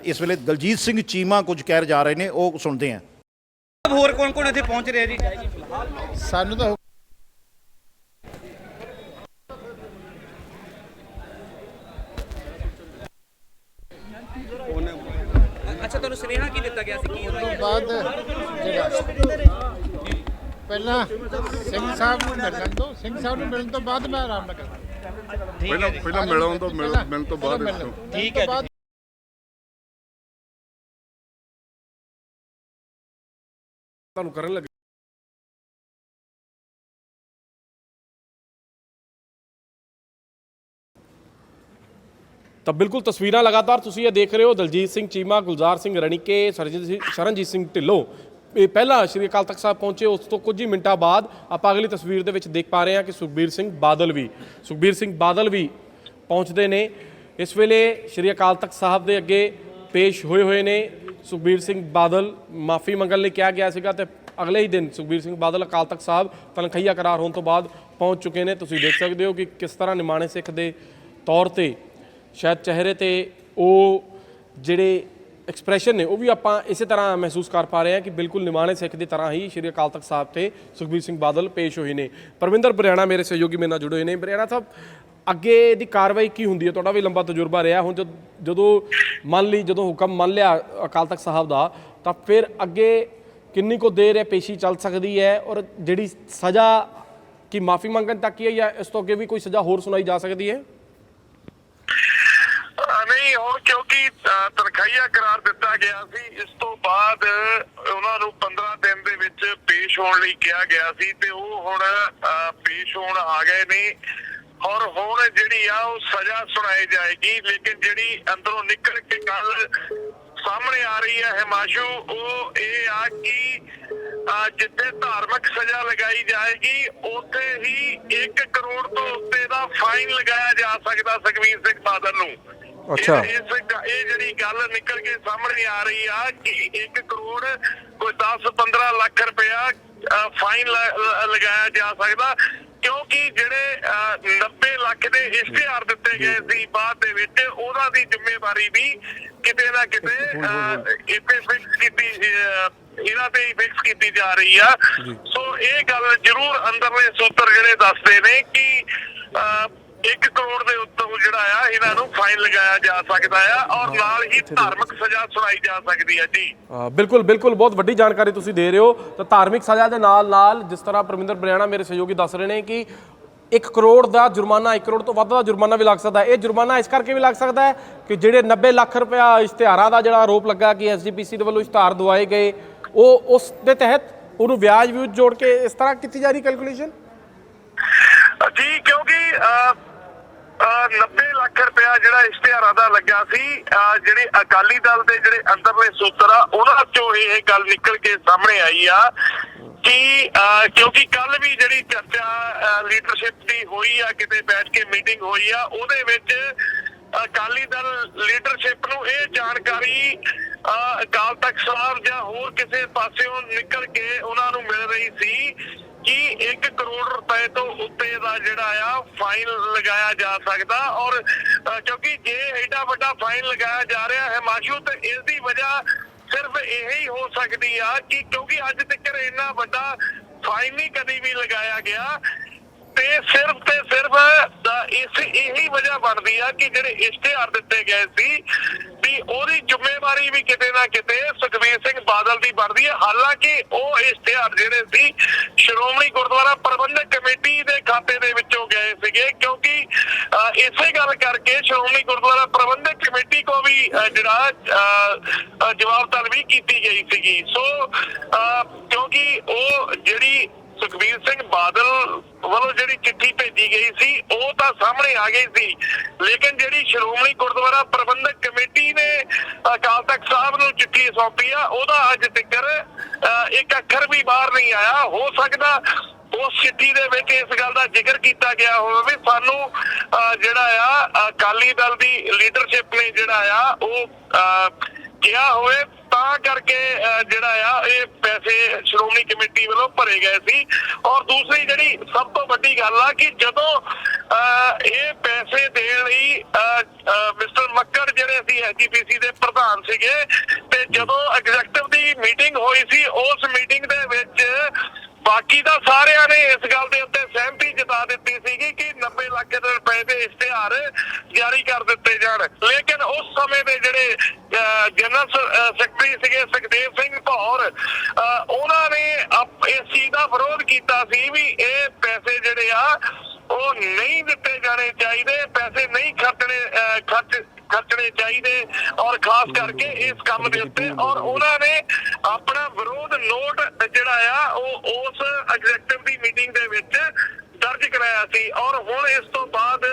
Speaker 4: ਇਸ ਵੇਲੇ ਦਲਜੀਤ ਸਿੰਘ ਚੀਮਾ ਕੁਝ ਕਹਿ ਜਾ ਰਹੇ ਨੇ ਉਹ ਸੁਣਦੇ ਹਾਂ।
Speaker 8: ਹੋਰ ਕੌਣ ਕੌਣ ਇੱਥੇ ਪਹੁੰਚ ਰਿਹਾ ਜੀ?
Speaker 6: ਸਾਨੂੰ ਤਾਂ
Speaker 8: ਅੱਛਾ ਤੁਹਾਨੂੰ ਸੁਨੇਹਾ ਕੀ ਦਿੱਤਾ ਗਿਆ ਸੀ? ਕੀ ਉਹਦਾ
Speaker 6: ਤੋਂ ਬਾਅਦ ਜਿਹੜਾ ਪਹਿਲਾਂ ਸਿੰਘ ਸਾਹਿਬ ਨੂੰ ਮਿਲਣ ਤੋਂ ਸਿੰਘ ਸਾਹਿਬ ਨੂੰ ਮਿਲਣ ਤੋਂ ਬਾਅਦ ਮੈਂ ਆਰਾਮ ਨਾਲ ਕਰਾਂਗਾ
Speaker 7: ਪਹਿਲਾਂ ਪਹਿਲਾਂ ਮਿਲਣ ਤੋਂ ਮਿਲ- ਮਿਲਣ ਤੋਂ ਬਾਅਦ
Speaker 6: ਠੀਕ ਹੈ ਜੀ।
Speaker 1: ਤੁਹਾਨੂੰ ਕਰਨ ਲੱਗੇ। ਤਾਂ ਬਿਲਕੁਲ ਤਸਵੀਰਾਂ ਲਗਾਤਾਰ ਤੁਸੀਂ ਇਹ ਦੇਖ ਰਹੇ ਹੋ, ਦਲਜੀਤ ਸਿੰਘ ਚੀਮਾ, ਗੁਲਜ਼ਾਰ ਸਿੰਘ ਰਣੀਕੇ ਸਰਜੀਤ ਸਿੰਘ- ਸ਼ਰਨਜੀਤ ਸਿੰਘ ਢਿੱਲੋਂ। ਇਹ ਪਹਿਲਾਂ ਸ਼੍ਰੀ ਅਕਾਲ ਤਖਤ ਸਾਹਿਬ ਪਹੁੰਚੇ, ਉਸ ਤੋਂ ਕੁਝ ਹੀ ਮਿੰਟਾਂ ਬਾਅਦ ਆਪਾਂ ਅਗਲੀ ਤਸਵੀਰ ਦੇ ਵਿੱਚ ਦੇਖ ਪਾ ਰਹੇ ਹਾਂ ਕਿ ਸੁਖਬੀਰ ਸਿੰਘ ਬਾਦਲ ਵੀ, ਸੁਖਬੀਰ ਸਿੰਘ ਬਾਦਲ ਵੀ ਪਹੁੰਚਦੇ ਨੇ। ਇਸ ਵੇਲੇ ਸ਼੍ਰੀ ਅਕਾਲ ਤਖਤ ਸਾਹਿਬ ਦੇ ਅੱਗੇ ਪੇਸ਼ ਹੋਏ ਹੋਏ ਨੇ ਸੁਖਬੀਰ ਸਿੰਘ ਬਾਦਲ। ਮਾਫੀ ਮੰਗਣ ਲਈ ਕਿਹਾ ਗਿਆ ਸੀਗਾ ਤੇ ਅਗਲੇ ਹੀ ਦਿਨ ਸੁਖਬੀਰ ਸਿੰਘ ਬਾਦਲ ਅਕਾਲ ਤਖਤ ਸਾਹਿਬ ਤਨਖਈਆ ਕਰਾਰ ਹੋਣ ਤੋਂ ਬਾਅਦ ਪਹੁੰਚ ਚੁੱਕੇ ਨੇ। ਤੁਸੀਂ ਦੇਖ ਸਕਦੇ ਹੋ ਕਿ ਕਿਸ ਤਰ੍ਹਾਂ ਨਿਮਾਣੇ ਸਿੱਖ ਦੇ ਤੌਰ ਤੇ ਸ਼ਾਇਦ ਚਿਹਰੇ ਤੇ ਉਹ ਜਿਹੜੇ ਐਕਸਪ੍ਰੈਸ਼ਨ ਨੇ, ਉਹ ਵੀ ਆਪਾਂ ਇਸੇ ਤਰ੍ਹਾਂ ਮਹਿਸੂਸ ਕਰ ਪਾ ਰਹੇ ਹਾਂ ਕਿ ਬਿਲਕੁਲ ਨਿਮਾਣੇ ਸਿੱਖ ਦੀ ਤਰ੍ਹਾਂ ਹੀ ਸ਼੍ਰੀ ਅਕਾਲ ਤਖਤ ਸਾਹਿਬ ਤੇ ਸੁਖਬੀਰ ਸਿੰਘ ਬਾਦਲ ਪੇਸ਼ ਹੋਏ ਨੇ। ਪਰਵਿੰਦਰ ਬਰਿਆਣਾ ਮੇਰੇ ਸਹਿਯੋਗੀ ਮੇਰੇ ਨਾਲ ਜੁੜੇ ਹੋਏ ਨੇ। ਬਰਿਆਣਾ ਸਾਹਿਬ, ਅੱਗੇ ਦੀ ਕਾਰਵਾਈ ਕੀ ਹੁੰਦੀ ਹੈ? ਤੁਹਾਡਾ ਵੀ ਲੰਬਾ ਤਜਰਬਾ ਰਿਹਾ। ਹੁਣ ਜਦ- ਜਦੋਂ ਮੰਨ ਲਈ, ਜਦੋਂ ਹੁਕਮ ਮੰਨ ਲਿਆ ਅਕਾਲ ਤਖਤ ਸਾਹਿਬ ਦਾ, ਤਾਂ ਫਿਰ ਅੱਗੇ ਕਿੰਨੀ ਕੁ ਦੇਰ ਹੈ ਪੇਸ਼ੀ ਚੱਲ ਸਕਦੀ ਹੈ ਔਰ ਜਿਹੜੀ ਸਜ਼ਾ ਕੀ ਮਾਫੀ ਮੰਗਣ ਤੱਕ ਹੀ ਹੈ ਜਾਂ ਇਸ ਤੋਂ ਅੱਗੇ ਵੀ ਕੋਈ ਸਜ਼ਾ ਹੋਰ ਸੁਣਾਈ ਜਾ ਸਕਦੀ ਹੈ?
Speaker 10: ਨਹੀਂ ਹੁਣ ਕਿਉਂਕਿ ਅਹ, ਤਨਖਾਹੀਆ ਕਰਾਰ ਦਿੱਤਾ ਗਿਆ ਸੀ। ਇਸ ਤੋਂ ਬਾਅਦ ਉਹਨਾਂ ਨੂੰ 15 ਦਿਨ ਦੇ ਵਿੱਚ ਪੇਸ਼ ਹੋਣ ਲਈ ਕਿਹਾ ਗਿਆ ਸੀ ਤੇ ਉਹ ਹੁਣ ਪੇਸ਼ ਹੋਣ ਆ ਗਏ ਨੇ। ਔਰ ਹੁਣ ਜਿਹੜੀ ਆ ਉਹ ਸਜ਼ਾ ਸੁਣਾਈ ਜਾਏਗੀ। ਲੇਕਿਨ ਜਿਹੜੀ ਅੰਦਰੋਂ ਨਿਕਲ ਕੇ ਗੱਲ ਸਾਹਮਣੇ ਆ ਰਹੀ ਹੈ ਹਿਮਾਸ਼ੂ ਉਹ ਇਹ ਆ ਕਿ ਜਿੱਥੇ ਧਾਰਮਿਕ ਸਜ਼ਾ ਲਗਾਈ ਜਾਏਗੀ ਉੱਥੇ ਹੀ 1 ਕਰੋੜ ਤੋਂ ਉੱਤੇ ਦਾ ਫਾਈਨ ਲਗਾਇਆ ਜਾ ਸਕਦਾ ਸੁਖਵੀਰ ਸਿੰਘ ਬਾਦਲ ਨੂੰ।
Speaker 1: ਅੱਛਾ।
Speaker 10: ਇਹ- ਇਸ ਗ- ਇਹ ਜਿਹੜੀ ਗੱਲ ਨਿਕਲ ਕੇ ਸਾਹਮਣੇ ਆ ਰਹੀ ਆ ਕਿ 1 ਕਰੋੜ ਕੋਈ 10 15 ਲੱਖ ਰੁਪਇਆ ਅ, ਫਾਈਨ ਲ- ਲ- ਲਗਾਇਆ ਜਾ ਸਕਦਾ ਕਿਉਂਕਿ ਜਿਹੜੇ ਅ, 90 ਲੱਖ ਦੇ ਇਸ਼ਤਿਹਾਰ ਦਿੱਤੇ ਗਏ ਸੀ ਬਾਅਦ ਦੇ ਵਿੱਚ ਉਹਨਾਂ ਦੀ ਜ਼ਿੰਮੇਵਾਰੀ ਵੀ ਕਿਤੇ ਨਾ ਕਿਤੇ ਅ, ਇੱਥੇ ਫਿਕਸ ਕੀਤੀ ਅ, ਇਹਨਾਂ ਤੇ ਹੀ ਫਿਕਸ ਕੀਤੀ ਜਾ ਰਹੀ ਆ। ਸੋ ਇਹ ਗੱਲ ਜ਼ਰੂਰ ਅੰਦਰਲੇ ਸੂਤਰ ਜਿਹੜੇ ਦੱਸਦੇ ਨੇ ਕਿ ਅ, 1 ਕਰੋੜ ਦੇ ਉੱਤੋਂ ਜਿਹੜਾ ਆ ਇਹਨਾਂ ਨੂੰ ਫਾਈਨ ਲਗਾਇਆ ਜਾ ਸਕਦਾ ਆ ਔਰ ਨਾਲ ਹੀ ਧਾਰਮਿਕ ਸਜ਼ਾ ਸੁਣਾਈ ਜਾ ਸਕਦੀ ਹੈ ਜੀ।
Speaker 1: ਬਿਲਕੁਲ ਬਿਲਕੁਲ ਬਹੁਤ ਵੱਡੀ ਜਾਣਕਾਰੀ ਤੁਸੀਂ ਦੇ ਰਹੇ ਹੋ। ਤਾਂ ਧਾਰਮਿਕ ਸਜ਼ਾ ਦੇ ਨਾਲ ਨਾਲ ਜਿਸ ਤਰ੍ਹਾਂ ਪਰਮਿੰਦਰ ਬਰਿਆਣਾ ਮੇਰੇ ਸਹਿਯੋਗੀ ਦੱਸ ਰਹੇ ਨੇ ਕਿ 1 ਕਰੋੜ ਦਾ ਜੁਰਮਾਨਾ 1 ਕਰੋੜ ਤੋਂ ਵੱਧ ਦਾ ਜੁਰਮਾਨਾ ਵੀ ਲੱਗ ਸਕਦਾ ਹੈ। ਇਹ ਜੁਰਮਾਨਾ ਇਸ ਕਰਕੇ ਵੀ ਲੱਗ ਸਕਦਾ ਹੈ ਕਿ ਜਿਹੜੇ 90 ਲੱਖ ਰੁਪਇਆ ਇਸ਼ਤਿਹਾਰਾਂ ਦਾ ਜਿਹੜਾ ਆਰੋਪ ਲੱਗਾ ਕਿ ਐਸਜੀਪੀਸੀ ਦੇ ਵੱਲੋਂ ਇਸ਼ਤਿਹਾਰ ਦਵਾਏ ਗਏ ਉਹ ਉਸ ਦੇ ਤਹਿਤ ਉਹਨੂੰ ਵਿਆਜ ਵੀ ਜੋੜ ਕੇ ਇਸ ਤਰ੍ਹਾਂ ਕੀਤੀ ਜਾ ਰਹੀ ਕੈਲਕੂਲੇਸ਼ਨ
Speaker 10: ਜੀ ਕਿਉਂਕਿ 90 ਲੱਖ ਰੁਪਇਆ ਜਿਹੜਾ ਇਸ਼ਤਿਹਾਰਾਂ ਦਾ ਲੱਗਾ ਸੀ ਅ, ਜਿਹੜੇ ਅਕਾਲੀ ਦਲ ਦੇ ਜਿਹੜੇ ਅੰਦਰਲੇ ਸੂਤਰ ਆ ਉਹਨਾਂ ਚੋਂ ਇਹ ਗੱਲ ਨਿਕਲ ਕੇ ਸਾਹਮਣੇ ਆਈ ਆ ਕਿ ਕਿਉਂਕਿ ਕੱਲ ਵੀ ਜਿਹੜੀ ਚਰਚਾ ਲੀਡਰਸ਼ਿਪ ਦੀ ਹੋਈ ਆ ਕਿਤੇ ਬੈਠ ਕੇ ਮੀਟਿੰਗ ਹੋਈ ਆ ਉਹਦੇ ਵਿੱਚ ਅਕਾਲੀ ਦਲ ਲੀਡਰਸ਼ਿਪ ਨੂੰ ਇਹ ਜਾਣਕਾਰੀ ਅ, ਅਕਾਲ ਤਖਤ ਸਾਹਿਬ ਜਾਂ ਹੋਰ ਕਿਸੇ ਪਾਸਿਓਂ ਨਿਕਲ ਕੇ ਉਹਨਾਂ ਨੂੰ ਮਿਲ ਰਹੀ ਸੀ ਕਿ 1 ਕਰੋੜ ਰੁਪਏ ਤੋਂ ਉੱਤੇ ਦਾ ਜਿਹੜਾ ਆ ਫਾਈਨ ਲਗਾਇਆ ਜਾ ਸਕਦਾ ਔਰ ਕਿਉਂਕਿ ਜੇ ਐਡਾ ਵੱਡਾ ਫਾਈਨ ਲਗਾਇਆ ਜਾ ਰਿਹਾ ਹੈ, ਮਾਸ਼ੂ ਤੇ ਇਸ ਦੀ ਵਜ੍ਹਾ ਸਿਰਫ ਸਿਰਫ ਇਹ ਹੀ ਹੋ ਸਕਦੀ ਆ ਕਿ ਕਿਉਂਕਿ ਅੱਜ ਤੱਕ ਇੰਨਾ ਵੱਡਾ ਫਾਈਨ ਨਹੀਂ ਕਦੀ ਵੀ ਲਗਾਇਆ ਗਿਆ। ਤੇ ਸਿਰਫ ਤੇ ਸਿਰਫ ਦਾ ਇਸ ਇਹੀ ਵਜ੍ਹਾ ਬਣਦੀ ਆ ਕਿ ਜਿਹੜੇ ਇਸ਼ਤਿਹਾਰ ਦਿੱਤੇ ਗਏ ਸੀ ਵੀ ਉਹਦੀ ਜ਼ਿੰਮੇਵਾਰੀ ਵੀ ਕਿਤੇ ਨਾ ਕਿਤੇ ਸੁਖਬੀਰ ਸਿੰਘ ਬਾਦਲ ਦੀ ਬਣਦੀ ਹੈ ਹਾਲਾਂਕਿ ਉਹ ਇਸ਼ਤਿਹਾਰ ਜਿਹੜੇ ਸੀ ਸ਼੍ਰੋਮਣੀ ਗੁਰਦੁਆਰਾ ਪ੍ਰਬੰਧਕ ਕਮੇਟੀ ਦੇ ਖਾਤੇ ਦੇ ਵਿੱਚੋਂ ਗਏ ਸੀਗੇ ਕਿਉਂਕਿ ਇਸੇ ਗੱਲ ਕਰਕੇ ਸ਼੍ਰੋਮਣੀ ਗੁਰਦੁਆਰਾ ਪ੍ਰਬੰਧਕ ਕਮੇਟੀ ਕੋ ਵੀ ਜਿਹੜਾ ਅਹ, ਅਹ, ਜਵਾਬ ਤਲਬੀ ਕੀਤੀ ਗਈ ਸੀਗੀ। ਸੋ ਅਹ, ਕਿਉਂਕਿ ਉਹ ਜਿਹੜੀ ਸੁਖਬੀਰ ਸਿੰਘ ਬਾਦਲ ਵੱਲੋਂ ਜਿਹੜੀ ਚਿੱਠੀ ਭੇਜੀ ਗਈ ਸੀ ਉਹ ਤਾਂ ਸਾਹਮਣੇ ਆ ਗਈ ਸੀ। ਲੇਕਿਨ ਜਿਹੜੀ ਸ਼੍ਰੋਮਣੀ ਗੁਰਦੁਆਰਾ ਪ੍ਰਬੰਧਕ ਕਮੇਟੀ ਨੇ ਅਕਾਲ ਤਖਤ ਸਾਹਿਬ ਨੂੰ ਚਿੱਠੀ ਸੌਂਪੀ ਆ ਉਹਦਾ ਅੱਜ ਤੱਕ ਇੱਕ ਅੱਖਰ ਵੀ ਬਾਹਰ ਨਹੀਂ ਆਇਆ। ਹੋ ਸਕਦਾ ਉਸ ਚਿੱਠੀ ਦੇ ਵਿੱਚ ਇਸ ਗੱਲ ਦਾ ਜ਼ਿਕਰ ਕੀਤਾ ਗਿਆ ਹੋਵੇ ਵੀ ਸਾਨੂੰ ਅਹ, ਜਿਹੜਾ ਆ ਅਕਾਲੀ ਦਲ ਦੀ ਲੀਡਰਸ਼ਿਪ ਨੇ ਜਿਹੜਾ ਆ ਉਹ ਅਹ, ਕਿਹਾ ਹੋਵੇ ਤਾਂ ਕਰਕੇ ਜਿਹੜਾ ਆ ਇਹ ਪੈਸੇ ਸ਼੍ਰੋਮਣੀ ਕਮੇਟੀ ਵੱਲੋਂ ਭਰੇ ਗਏ ਸੀ। ਔਰ ਦੂਸਰੀ ਜਿਹੜੀ ਸਭ ਤੋਂ ਵੱਡੀ ਗੱਲ ਆ ਕਿ ਜਦੋਂ ਅਹ, ਇਹ ਪੈਸੇ ਦੇਣ ਲਈ ਅਹ, ਮਿਸਟਰ ਮੱਕੜ ਜਿਹੜੇ ਸੀ ਐਜੀਪੀਸੀ ਦੇ ਪ੍ਰਧਾਨ ਸੀਗੇ ਤੇ ਜਦੋਂ ਐਗਜ਼ੈਕਟਿਵ ਦੀ ਮੀਟਿੰਗ ਹੋਈ ਸੀ ਉਸ ਮੀਟਿੰਗ ਦੇ ਵਿੱਚ ਬਾਕੀ ਤਾਂ ਸਾਰਿਆਂ ਨੇ ਇਸ ਗੱਲ ਦੇ ਉੱਤੇ ਸਹਿਮਤੀ ਜਤਾ ਦਿੱਤੀ ਸੀਗੀ ਕਿ 90 ਲੱਖ ਰੁਪਏ ਦੇ ਇਸ਼ਤਿਹਾਰ ਜਾਰੀ ਕਰ ਦਿੱਤੇ ਜਾਣ। ਲੇਕਿਨ ਉਸ ਸਮੇਂ ਦੇ ਜਿਹੜੇ ਅਹ, ਜਨਰਲ ਸੈਕਟਰੀ ਸੀਗੇ ਸੁਖਦੇਵ ਸਿੰਘ ਭੌਰ ਅਹ, ਉਹਨਾਂ ਨੇ ਇਸ ਚੀਜ਼ ਦਾ ਵਿਰੋਧ ਕੀਤਾ ਸੀ ਵੀ ਇਹ ਪੈਸੇ ਜਿਹੜੇ ਆ ਉਹ ਨਹੀਂ ਦਿੱਤੇ ਜਾਣੇ ਚਾਹੀਦੇ ਪੈਸੇ ਨਹੀਂ ਖਰਚਣੇ ਅਹ, ਖਰਚ ਖਰਚਣੇ ਚਾਹੀਦੇ ਔਰ ਖਾਸ ਕਰਕੇ ਇਸ ਕੰਮ ਦੇ ਉੱਤੇ ਔਰ ਉਹਨਾਂ ਨੇ ਆਪਣਾ ਵਿਰੋਧ ਨੋਟ ਜਿਹੜਾ ਆ ਉਹ ਉਸ ਐਗਜ਼ੈਕਟਿਵ ਦੀ ਮੀਟਿੰਗ ਦੇ ਵਿੱਚ ਦਰਜ ਕਰਾਇਆ ਸੀ ਔਰ ਹੁਣ ਇਸ ਤੋਂ ਬਾਅਦ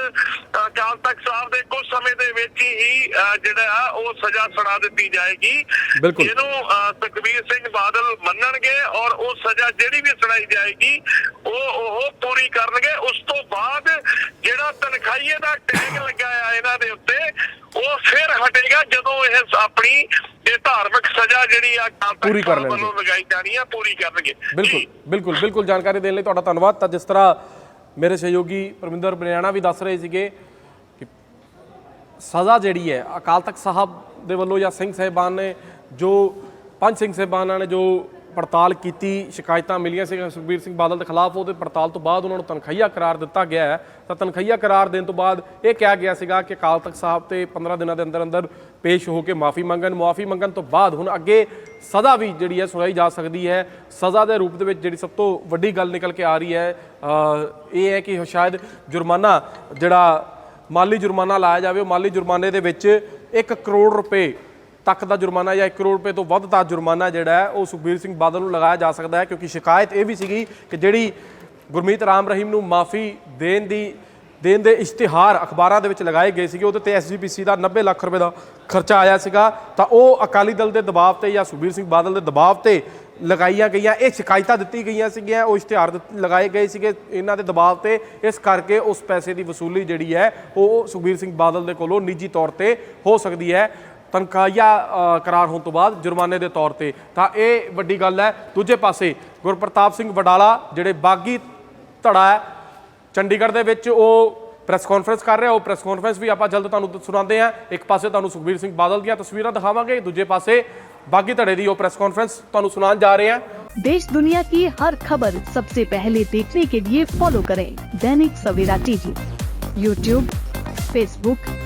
Speaker 10: ਅਕਾਲ ਤਖਤ ਸਾਹਿਬ ਦੇ ਕੁਝ ਸਮੇਂ ਦੇ ਵਿੱਚ ਹੀ ਜਿਹੜਾ ਆ ਉਹ ਸਜ਼ਾ ਸੁਣਾ ਦਿੱਤੀ ਜਾਏਗੀ। ਜਿਹਨੂੰ ਸੁਖਬੀਰ ਸਿੰਘ ਬਾਦਲ ਮੰਨਣਗੇ ਔਰ ਉਹ ਸਜ਼ਾ ਜਿਹੜੀ ਵੀ ਸੁਣਾਈ ਜਾਏਗੀ ਉਹ ਉਹ ਪੂਰੀ ਕਰਨਗੇ ਉਸ ਤੋਂ ਬਾਅਦ ਜਿਹੜਾ ਤਨਖਾਹੀਏ ਦਾ ਟੈਗ ਲੱਗਾ ਆ ਇਹਨਾਂ ਦੇ ਉੱਤੇ ਉਹ ਫਿਰ ਹਟੇਗਾ ਜਦੋਂ ਇਹ ਆਪਣੀ ਇਹ ਧਾਰਮਿਕ ਸਜ਼ਾ ਆ ਅਕਾਲ ਤਖਤ
Speaker 1: ਪੂਰੀ ਕਰ
Speaker 10: ਸਾਹਿਬ
Speaker 1: ਲੈਣਗੇ।
Speaker 10: ਵੱਲੋਂ ਲਗਾਈ ਜਾਣੀ ਆ ਪੂਰੀ ਕਰਨਗੇ
Speaker 1: ਬਿਲਕੁਲ। ਬਿਲਕੁਲ ਬਿਲਕੁਲ ਜਾਣਕਾਰੀ ਦੇਣ ਲਈ ਤੁਹਾਡਾ ਧੰਨਵਾਦ ਤਾਂ ਜਿਸ ਤਰ੍ਹਾਂ ਮੇਰੇ ਸਹਿਯੋਗੀ ਪਰਮਿੰਦਰ ਬਨਿਆਣਾ ਵੀ ਦੱਸ ਰਹੇ ਸੀਗੇ ਕਿ ਸਜ਼ਾ ਜਿਹੜੀ ਹੈ ਅਕਾਲ ਤਖਤ ਸਾਹਿਬ ਦੇ ਵੱਲੋਂ ਜਾਂ ਸਿੰਘ ਸਾਹਿਬਾਨ ਨੇ ਜੋ ਪੰਜ ਸਿੰਘ ਸਾਹਿਬਾਨਾਂ ਨੇ ਜੋ ਪੜਤਾਲ ਕੀਤੀ, ਸ਼ਿਕਾਇਤਾਂ ਮਿਲੀਆਂ ਸੀ ਸੁਖਬੀਰ ਸਿੰਘ ਬਾਦਲ ਦੇ ਖਿਲਾਫ ਉਹਦੇ ਪੜਤਾਲ ਤੋਂ ਬਾਅਦ ਉਹਨਾਂ ਨੂੰ ਤਨਖਈਆ ਕਰਾਰ ਦਿੱਤਾ ਗਿਆ ਹੈ। ਤਾਂ ਤਨਖਈਆ ਕਰਾਰ ਦੇਣ ਤੋਂ ਬਾਅਦ ਇਹ ਕਿਹਾ ਗਿਆ ਸੀਗਾ ਕਿ ਅਕਾਲ ਤਖਤ ਸਾਹਿਬ ਤੇ 15 ਦਿਨਾਂ ਦੇ ਅੰਦਰ ਅੰਦਰ ਪੇਸ਼ ਹੋ ਕੇ ਮਾਫੀ ਮੰਗਣ। ਮਾਫੀ ਮੰਗਣ ਤੋਂ ਬਾਅਦ ਹੁਣ ਅੱਗੇ ਸਜ਼ਾ ਵੀ ਜਿਹੜੀ ਹੈ ਸੁਣਾਈ ਜਾ ਸਕਦੀ ਹੈ। ਸਜ਼ਾ ਦੇ ਰੂਪ ਦੇ ਵਿੱਚ ਜਿਹੜੀ ਸਭ ਤੋਂ ਵੱਡੀ ਗੱਲ ਨਿਕਲ ਕੇ ਆ ਰਹੀ ਹੈ ਇਹ ਹੈ ਕਿ ਸ਼ਾਇਦ ਜੁਰਮਾਨਾ ਜਿਹੜਾ ਮਾਲੀ ਜੁਰਮਾਨਾ ਲਾਇਆ ਜਾਵੇ, ਉਹ ਮਾਲੀ ਜੁਰਮਾਨੇ ਦੇ ਵਿੱਚ 1 ਕਰੋੜ ਰੁਪਏ ਤੱਕ ਦਾ ਜੁਰਮਾਨਾ ਜਾਂ 1 ਕਰੋੜ ਰੁਪਏ ਤੋਂ ਵੱਧ ਦਾ ਜੁਰਮਾਨਾ ਜਿਹੜਾ ਹੈ, ਉਹ ਸੁਖਬੀਰ ਸਿੰਘ ਬਾਦਲ ਨੂੰ ਲਗਾਇਆ ਜਾ ਸਕਦਾ ਹੈ, ਕਿਉਂਕਿ ਸ਼ਿਕਾਇਤ ਇਹ ਵੀ ਸੀਗੀ ਕਿ ਜਿਹੜੀ ਗੁਰਮੀਤ ਰਾਮ ਰਹੀਮ ਨੂੰ ਮਾਫੀ ਦੇਣ ਦੀ, ਦੇਣ ਦੇ ਇਸ਼ਤਿਹਾਰ ਅਖਬਾਰਾਂ ਦੇ ਵਿੱਚ ਲਗਾਏ ਗਏ ਸੀਗੇ, ਉਹਦੇ ਤੇ ਐਸਜੀਪੀਸੀ ਦਾ 90 ਲੱਖ ਰੁਪਏ ਦਾ ਖਰਚਾ ਆਇਆ ਸੀਗਾ। ਤਾਂ ਉਹ ਅਕਾਲੀ ਦਲ ਦੇ ਦਬਾਅ ਤੇ ਜਾਂ ਸੁਖਬੀਰ ਸਿੰਘ ਬਾਦਲ ਦੇ ਦਬਾਅ ਤੇ ਲਗਾਈਆਂ ਗਈਆਂ, ਇਹ ਸ਼ਿਕਾਇਤਾਂ ਦਿੱਤੀ ਗਈਆਂ ਸੀਗੀਆਂ, ਉਹ ਇਸ਼ਤਿਹਾਰ ਦਿੱਤ- ਲਗਾਏ ਗਏ ਸੀਗੇ ਇਹਨਾਂ ਦੇ ਦਬਾਅ ਤੇ। ਇਸ ਕਰਕੇ ਉਸ ਪੈਸੇ ਦੀ ਵਸੂਲੀ ਜਿਹੜੀ ਹੈ, ਉਹ ਸੁਖਬੀਰ ਸਿੰਘ ਬਾਦਲ ਦੇ ਕੋਲੋਂ ਨਿੱਜੀ ਤੌਰ ਤੇ ਹੋ ਸਕਦੀ ਹੈ। ਤਨਖਾਹੀਆ ਅ, ਕਰਾਰ ਹੋਣ ਤੋਂ ਬਾਅਦ ਜੁਰਮਾਨੇ ਦੇ ਤੌਰ ਤੇ ਤਾਂ ਇਹ ਵੱਡੀ ਗੱਲ ਹੈ ਦੂਜੇ ਪਾਸੇ ਗੁਰਪ੍ਰਤਾਪ ਸਿੰਘ ਵਡਾਲਾ ਜਿਹੜੇ ਬਾਗੀ ਧੜਾ ਹੈ ਚੰਡੀਗੜ੍ਹ ਦੇ ਵਿੱਚ ਉਹ ਪ੍ਰੈਸ ਕਾਨਫਰੰਸ ਕਰ ਰਿਹਾ ਉਹ ਪ੍ਰੈਸ ਕਾਨਫਰੰਸ ਵੀ ਆਪਾਂ ਜਲਦ ਤੁਹਾਨੂੰ ਸੁਣਾਉਂਦੇ ਹਾਂ ਇੱਕ ਪਾਸੇ ਤੁਹਾਨੂੰ ਸੁਖਬੀਰ ਸਿੰਘ ਬਾਦਲ ਦੀਆਂ ਤਸਵੀਰਾਂ ਦਿਖਾਵਾਂਗੇ ਦੂਜੇ ਪਾਸੇ ਬਾਗੀ ਧੜੇ ਦੀ ਉਹ ਪ੍ਰੈਸ ਕਾਨਫਰੰਸ ਤੁਹਾਨੂੰ ਸੁਣਾਉਣ ਜਾ ਰਹੇ ਹਾਂ
Speaker 11: देश दुनिया की हर खबर सबसे पहले देखने के लिए फॉलो करें Dainik Savera TV YouTube Facebook